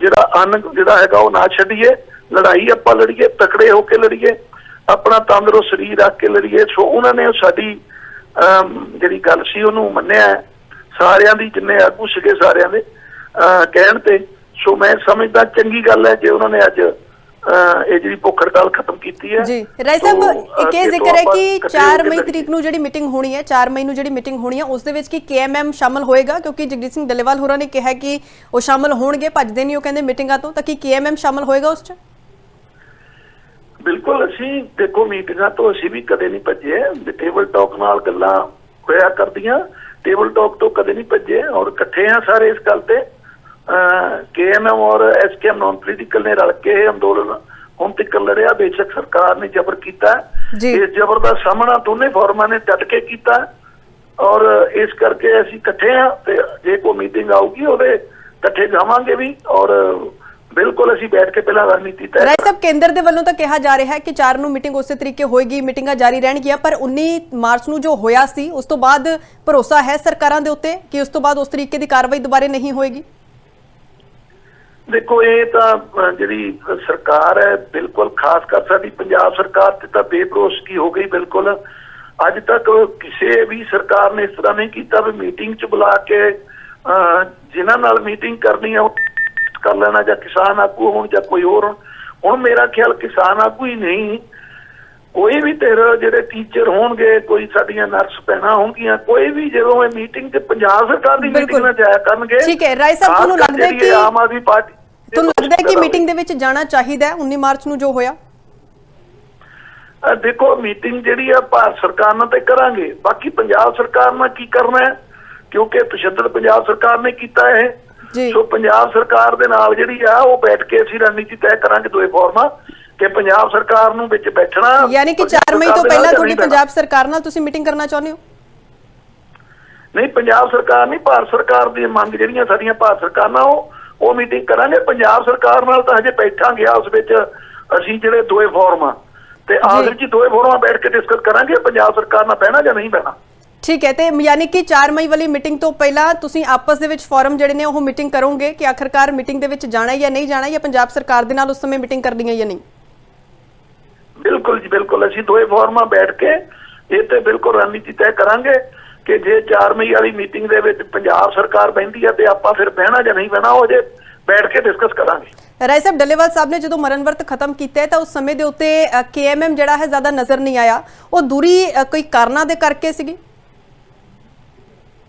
ਜਿਹੜਾ ਅੰਨ ਜਿਹੜਾ ਹੈਗਾ ਉਹ ਨਾ ਛੱਡੀਏ। ਲੜਾਈ ਆਪਾਂ ਲੜੀਏ ਤਕੜੇ ਹੋ ਕੇ ਲੜੀਏ। ਆਪਣਾ ਤੰਦਰੁਸਤ ਸਰੀਰ ਰੱਖ ਕੇ ਲੜੀਏ। ਸੋ ਉਹਨਾਂ ਨੇ ਸਾਡੀ ਜਿਹੜੀ ਗੱਲ ਸੀ ਉਹਨੂੰ ਮੰਨਿਆ। ਸਾਰਿਆਂ ਦੀ ਜਿੰਨੇ ਆਗੂ ਸੀਗੇ ਸਾਰਿਆਂ ਦੇ ਕਹਿਣ ਤੇ। ਸੋ ਮੈਂ ਸਮਝਦਾ ਚੰਗੀ ਗੱਲ ਹੈ ਜੇ ਉਹਨਾਂ ਨੇ ਅੱਜ ਇਹ ਜਿਹੜੀ ਭੁੱਖ ਹੜਤਾਲ ਖਤਮ ਕੀਤੀ ਹੈ ਜੀ ਰਾਏ ਸਾਹਿਬ ਇੱਕ ਇਹ ਜ਼ਿਕਰ ਹੈ ਕਿ ਇਕੱਠੇ 4 ਹੋ ਕੇ ਮਈ। ਤਰੀਕ ਨੂੰ ਜਿਹੜੀ ਮੀਟਿੰਗ ਹੋਣੀ ਹੈ 4 ਮਈ ਨੂੰ ਜਿਹੜੀ ਮੀਟਿੰਗ ਹੋਣੀ ਹੈ ਉਸ ਦੇ ਵਿੱਚ ਕੀ ਕੇਐਮਐਮ ਸ਼ਾਮਲ ਹੋਏਗਾ? ਕਿਉਂਕਿ ਜਗਜੀਤ ਸਿੰਘ ਡੱਲੇਵਾਲ ਹੋਰਾਂ ਨੇ ਕਿਹਾ ਕਿ ਉਹ ਸ਼ਾਮਲ ਹੋਣਗੇ ਭੱਜਦੇ ਨਹੀਂ ਉਹ ਕਹਿੰਦੇ ਮੀਟਿੰਗਾਂ ਤੋਂ ਤਾਂ ਕੀ ਕੇਐਮਐਮ ਸ਼ਾਮਲ ਹੋਏਗਾ ਉਸ 'ਚ? ਬਿਲਕੁਲ ਅਸੀਂ ਦੇਖੋ ਮੀਟਿੰਗਾਂ ਤੋਂ ਅਸੀਂ ਵੀ ਕਦੇ ਨਹੀਂ ਭੱਜੇ ਟੇਬਲ ਟਾਕ ਨਾਲ ਗੱਲਾਂ ਹੋਇਆ ਕਰਦੀਆਂ ਟੇਬਲ ਟਾਕ ਤੋਂ ਕਦੇ ਨਹੀਂ ਭੱਜੇ ਔਰ ਇਕੱਠੇ ਆ ਸਾਰੇ ਇਸ ਗੱਲ ਤੇ। ਕੇਐਮਐਮ ਔਰ ਐਸਕੇਐਮ ਨਾਨ ਪੋਲੀਟੀਕਲ ਨੇ ਰਲ ਕੇ ਇਹ ਅੰਦੋਲਨ ਹੁਣ ਤੱਕ ਲੜਿਆ। ਬੇਸ਼ੱਕ ਸਰਕਾਰ ਨੇ ਜ਼ਬਰ ਕੀਤਾ। ਇਸ ਜ਼ਬਰ ਦਾ ਸਾਹਮਣਾ ਦੋਨੇ ਫੋਰਮਾਂ ਨੇ ਡਟ ਕੇ ਕੀਤਾ। ਔਰ ਇਸ ਕਰਕੇ ਅਸੀਂ ਇਕੱਠੇ ਆ ਤੇ ਜੇ ਕੋਈ ਮੀਟਿੰਗ ਆਊਗੀ ਉਹਦੇ ਇਕੱਠੇ ਜਾਵਾਂਗੇ ਵੀ। ਔਰ ਬਿਲਕੁਲ ਅਸੀਂ ਬੈਠ ਕੇ ਪਹਿਲਾਂ ਰਣਨੀਤੀ ਤੈਅ ਰਾਏ ਸਾਹਿਬ ਕੇਂਦਰ ਦੇ ਵੱਲੋਂ ਤਾਂ ਕਿਹਾ ਜਾ ਰਿਹਾ ਹੈ ਕਿ 4 ਨੂੰ ਮੀਟਿੰਗ ਉਸੇ ਤਰੀਕੇ ਹੋਏਗੀ। ਮੀਟਿੰਗਾਂ ਜਾਰੀ ਰਹਿਣਗੀਆਂ ਪਰ 19 ਮਾਰਚ ਨੂੰ ਜੋ ਹੋਇਆ ਸੀ ਉਸ ਤੋਂ ਬਾਅਦ ਭਰੋਸਾ ਹੈ ਸਰਕਾਰਾਂ ਦੇ ਉੱਤੇ ਕਿ ਉਸ ਤੋਂ ਬਾਅਦ ਉਸ ਤਰੀਕੇ ਦੀ ਕਾਰਵਾਈ ਦੁਬਾਰੇ ਨਹੀਂ ਹੋਏਗੀ? ਦੇਖੋ ਇਹ ਤਾਂ ਜਿਹੜੀ ਸਰਕਾਰ ਹੈ ਬਿਲਕੁਲ ਖਾਸ ਕਰ ਸਾਡੀ ਪੰਜਾਬ ਸਰਕਾਰ ਤੇ ਤਾਂ ਬੇਭਰੋਸਗੀ ਹੋ ਗਈ ਬਿਲਕੁਲ। ਅੱਜ ਤੱਕ ਕਿਸੇ ਵੀ ਸਰਕਾਰ ਨੇ ਇਸ ਤਰ੍ਹਾਂ ਨਹੀਂ ਕੀਤਾ ਵੀ ਮੀਟਿੰਗ 'ਚ ਬੁਲਾ ਕੇ ਅਹ, ਜਿਨ੍ਹਾਂ ਨਾਲ ਮੀਟਿੰਗ ਕਰਨੀ ਹੈ ਉਹ ਕਰ ਲੈਣਾ ਜਾਂ ਕਿਸਾਨ ਆਗੂ ਹੋਣ ਜਾਂ ਕੋਈ ਹੋਰ ਹੋਣ। ਹੁਣ ਮੇਰਾ ਖਿਆਲ ਕਿਸਾਨ ਆਗੂ ਹੀ ਨਹੀਂ। ਕੋਈ ਵੀ ਤੇਰੇ ਜਿਹੜੇ ਟੀਚਰ ਹੋਣਗੇ ਕੋਈ ਸਾਡੀਆਂ ਨਰਸ ਭੈਣਾਂ ਹੋਣਗੀਆਂ ਕੋਈ ਵੀ ਜਦੋਂ ਇਹ ਮੀਟਿੰਗ 'ਚ ਪੰਜਾਬ ਸਰਕਾਰ ਦੀ। ਮੀਟਿੰਗ ਨਾਲ ਜਾਇਆ ਕਰਨਗੇ ਠੀਕ ਹੈ, ਰਾਏ ਸਾਹਿਬ, ਤੁਹਾਨੂੰ ਲੱਗਦਾ ਹੈ ਕਿ- ਆਮ ਆਦਮੀ ਪਾਰਟੀ ਤੁਹਾਨੂੰ ਲੱਗਦਾ ਹੈ ਕਿ ਮੀਟਿੰਗ ਦੇ ਵਿੱਚ ਜਾਣਾ ਚਾਹੀਦਾ ਹੈ 19 ਮਾਰਚ ਨੂੰ ਜੋ ਹੋਇਆ? ਦੇਖੋ ਮੀਟਿੰਗ ਜਿਹੜੀ ਆ ਭਾਰਤ ਸਰਕਾਰ ਨਾਲ ਤੇ ਕਰਾਂਗੇ। ਬਾਕੀ ਪੰਜਾਬ ਸਰਕਾਰ ਨਾਲ ਕੀ ਕਰਨਾ ਹੈ? ਕਿਉਂਕਿ ਤਸ਼ੱਦਦ ਪੰਜਾਬ ਸਰਕਾਰ ਨੇ ਕੀਤਾ ਹੈ ਜੀ। ਸੋ ਪੰਜਾਬ ਸਰਕਾਰ ਦੇ ਨਾਲ ਜਿਹੜੀ ਆ ਉਹ ਬੈਠ ਕੇ ਅਸੀਂ ਰਣਨੀਤੀ ਤੈਅ ਕਰਾਂਗੇ ਦੋਏ ਫੋਰਮਾਂ। ਕਿ ਪੰਜਾਬ ਸਰਕਾਰ ਨੂੰ ਵਿੱਚ ਬੈਠਣਾ ਯਾਨੀ ਕਿ ਪੰਜਾਬ 4 ਮਈ ਤੋਂ ਪਹਿਲਾਂ ਤੁਹਾਡੀ। ਪੰਜਾਬ ਸਰਕਾਰ ਨਾਲ ਤੁਸੀਂ ਮੀਟਿੰਗ ਕਰਨਾ ਚਾਹੁੰਦੇ ਹੋ? ਨਹੀਂ ਪੰਜਾਬ ਸਰਕਾਰ ਨਹੀਂ ਭਾਰਤ ਸਰਕਾਰ ਦੀ ਮੰਗ ਜਿਹੜੀਆਂ ਸਾਡੀਆਂ ਭਾਰਤ ਸਰਕਾਰ ਨਾਲ ਉਹ ਉਹ ਮੀਟਿੰਗ ਕਰਾਂਗੇ। ਪੰਜਾਬ ਸਰਕਾਰ ਨਾਲ ਤਾਂ ਹਜੇ ਬੈਠਾਂਗੇ ਉਸ ਵਿੱਚ। ਅਸੀਂ ਜਿਹੜੇ ਦੋਏ ਫੋਰਮਾਂ ਤੇ ਆਖਰ ਜੀ ਦੋਏ ਫੋਰਮਾਂ ਬੈਠ ਕੇ ਡਿਸਕਸ ਕਰਾਂਗੇ ਪੰਜਾਬ ਸਰਕਾਰ ਨਾਲ ਬਹਿਣਾ ਜਾਂ ਨਹੀਂ ਬਹਿਣਾ। ਠੀਕ ਹੈ ਤੇ ਯਾਨੀ ਕਿ 4 ਮਈ ਵਾਲੀ ਮੀਟਿੰਗ ਤੋਂ ਪਹਿਲਾਂ ਤੁਸੀਂ ਆਪਸ ਦੇ ਵਿੱਚ ਫੋਰਮ ਜਿਹੜੇ ਨੇ ਉਹ ਮੀਟਿੰਗ ਕਰੋਗੇ ਕਿ ਆਖਰਕਾਰ ਮੀਟਿੰਗ ਦੇ ਵਿੱਚ ਜਾਣਾ ਹੈ ਜਾਂ ਨਹੀਂ ਜਾਣਾ ਜਾਂ ਪੰਜਾਬ ਸਰਕਾਰ ਦੇ ਨਾਲ ਉਸ ਸਮੇਂ ਮੀਟਿੰਗ ਕਰਨੀ ਹੈ ਜਾਂ ਨਹੀਂ? ਬਿਲਕੁਲ ਜੀ ਬਿਲਕੁਲ। ਅਸੀਂ ਦੋਏ ਫੋਰਮਾਂ ਬੈਠ ਕੇ ਇਹ ਤੇ ਬਿਲਕੁਲ ਰਣਨੀਤੀ ਤੈਅ ਕਰਾਂਗੇ ਕਿ ਜੇ 4 ਮਈ ਵਾਲੀ ਮੀਟਿੰਗ ਦੇ ਵਿੱਚ ਪੰਜਾਬ ਸਰਕਾਰ ਬੈਂਦੀ ਹੈ ਤੇ ਆਪਾਂ ਫਿਰ ਬਹਿਣਾ ਜਾਂ ਨਹੀਂ ਬਹਿਣਾ ਉਹ ਜੇ ਬੈਠ ਕੇ ਡਿਸਕਸ ਕਰਾਂਗੇ। ਰਾਏ ਸਾਹਿਬ ਡੱਲੇਵਾਲ ਸਾਹਿਬ ਨੇ ਜਦੋਂ ਮਰਨ ਵਰਤ ਖਤਮ ਕੀਤਾ ਤਾਂ ਉਸ ਸਮੇਂ ਦੇ ਉੱਤੇ ਕੇਐਮਐਮ ਜਿਹੜਾ ਹੈ ਜ਼ਿਆਦਾ ਨਜ਼ਰ ਨਹੀਂ ਆਇਆ। ਉਹ ਦੂਰੀ ਕੋਈ ਕਾਰਨਾਂ ਦੇ ਕਰਕੇ ਸੀਗੀ?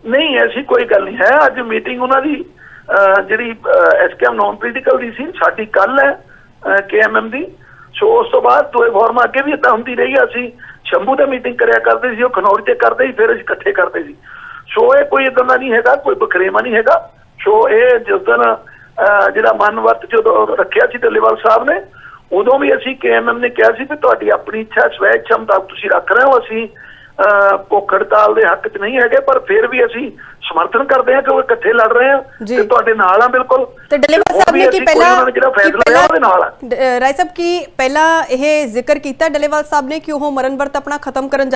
ਨਹੀਂ ਐਸੀ ਕੋਈ ਗੱਲ ਨਹੀਂ ਹੈ। ਅੱਜ ਮੀਟਿੰਗ ਉਹਨਾਂ ਦੀ ਜਿਹੜੀ ਐਸਕੇਐਮ ਨਾਨ ਪੋਲੀਟੀਕਲ ਦੀ ਸੀ ਸਾਡੀ ਕੱਲ ਹੈ ਕੇਐਮਐਮ ਦੀ। ਸੋ ਉਸ ਤੋਂ ਬਾਅਦ ਦੋਏ ਫੋਰਮ ਅੱਗੇ ਵੀ ਇਦਾਂ ਹੁੰਦੀ ਰਹੀ ਅਸੀਂ ਸ਼ੰਭੂ ਦਾ ਮੀਟਿੰਗ ਕਰਿਆ ਕਰਦੇ ਸੀ ਉਹ ਖਨੌਰੀ ਤੇ ਕਰਦੇ ਸੀ ਫਿਰ ਅਸੀਂ ਇਕੱਠੇ ਕਰਦੇ ਸੀ। ਸੋ ਇਹ ਕੋਈ ਇਦਾਂ ਦਾ ਨਹੀਂ ਹੈਗਾ ਕੋਈ ਬਖਰੇਵਾ ਨਹੀਂ ਹੈਗਾ। ਸੋ ਇਹ ਜਿਸ ਦਿਨ ਅਹ, ਜਿਹੜਾ ਮਨ ਵਰਤ ਜਦੋਂ ਰੱਖਿਆ ਸੀ ਢੱਲੇਵਾਲ ਸਾਹਿਬ ਨੇ ਉਦੋਂ ਵੀ ਅਸੀਂ ਕੇਐਮਐਮ ਨੇ ਕਿਹਾ ਸੀ ਵੀ ਤੁਹਾਡੀ ਆਪਣੀ ਇੱਛਾ ਸਵੈ ਇੱਛਾ ਮੁਤਾਬਕ ਤੁਸੀਂ ਰੱਖ ਰਹੇ ਹੋ ਅਸੀਂ ਅਹ, ਭੁੱਖ ਹੜਤਾਲ ਦੇ ਹੱਕ 'ਚ ਨਹੀਂ ਹੈਗੇ ਪਰ ਫਿਰ ਵੀ ਅਸੀਂ ਸਮਰਥਨ ਕਰਦੇ ਹਾਂ ਕਿ ਉਹ ਇਕੱਠੇ ਲੜ ਰਹੇ ਜੀ। ਤੇ ਤੁਹਾਡੇ ਨਾਲ ਆ ਬਿਲਕੁਲ ਤੇ ਡੱਲੇਵਾਲ ਉਹ ਸਾਹਿਬ ਨੇ ਕੀ ਪਹਿਲਾਂ ਜਿਹੜਾ ਫੈਸਲਾ ਲਿਆ ਉਹਦੇ ਨਾਲ ਆ ਰਾਏ ਸਾਹਿਬ ਕੀ ਪਹਿਲਾਂ ਇਹ ਜ਼ਿਕਰ ਕੀਤਾ ਡੱਲੇਵਾਲ ਸਾਹਿਬ ਨੇ ਕਿ ਉਹ ਮਰਨ ਵਰਤ ਆਪਣਾ ਖਤਮ ਕਰਨ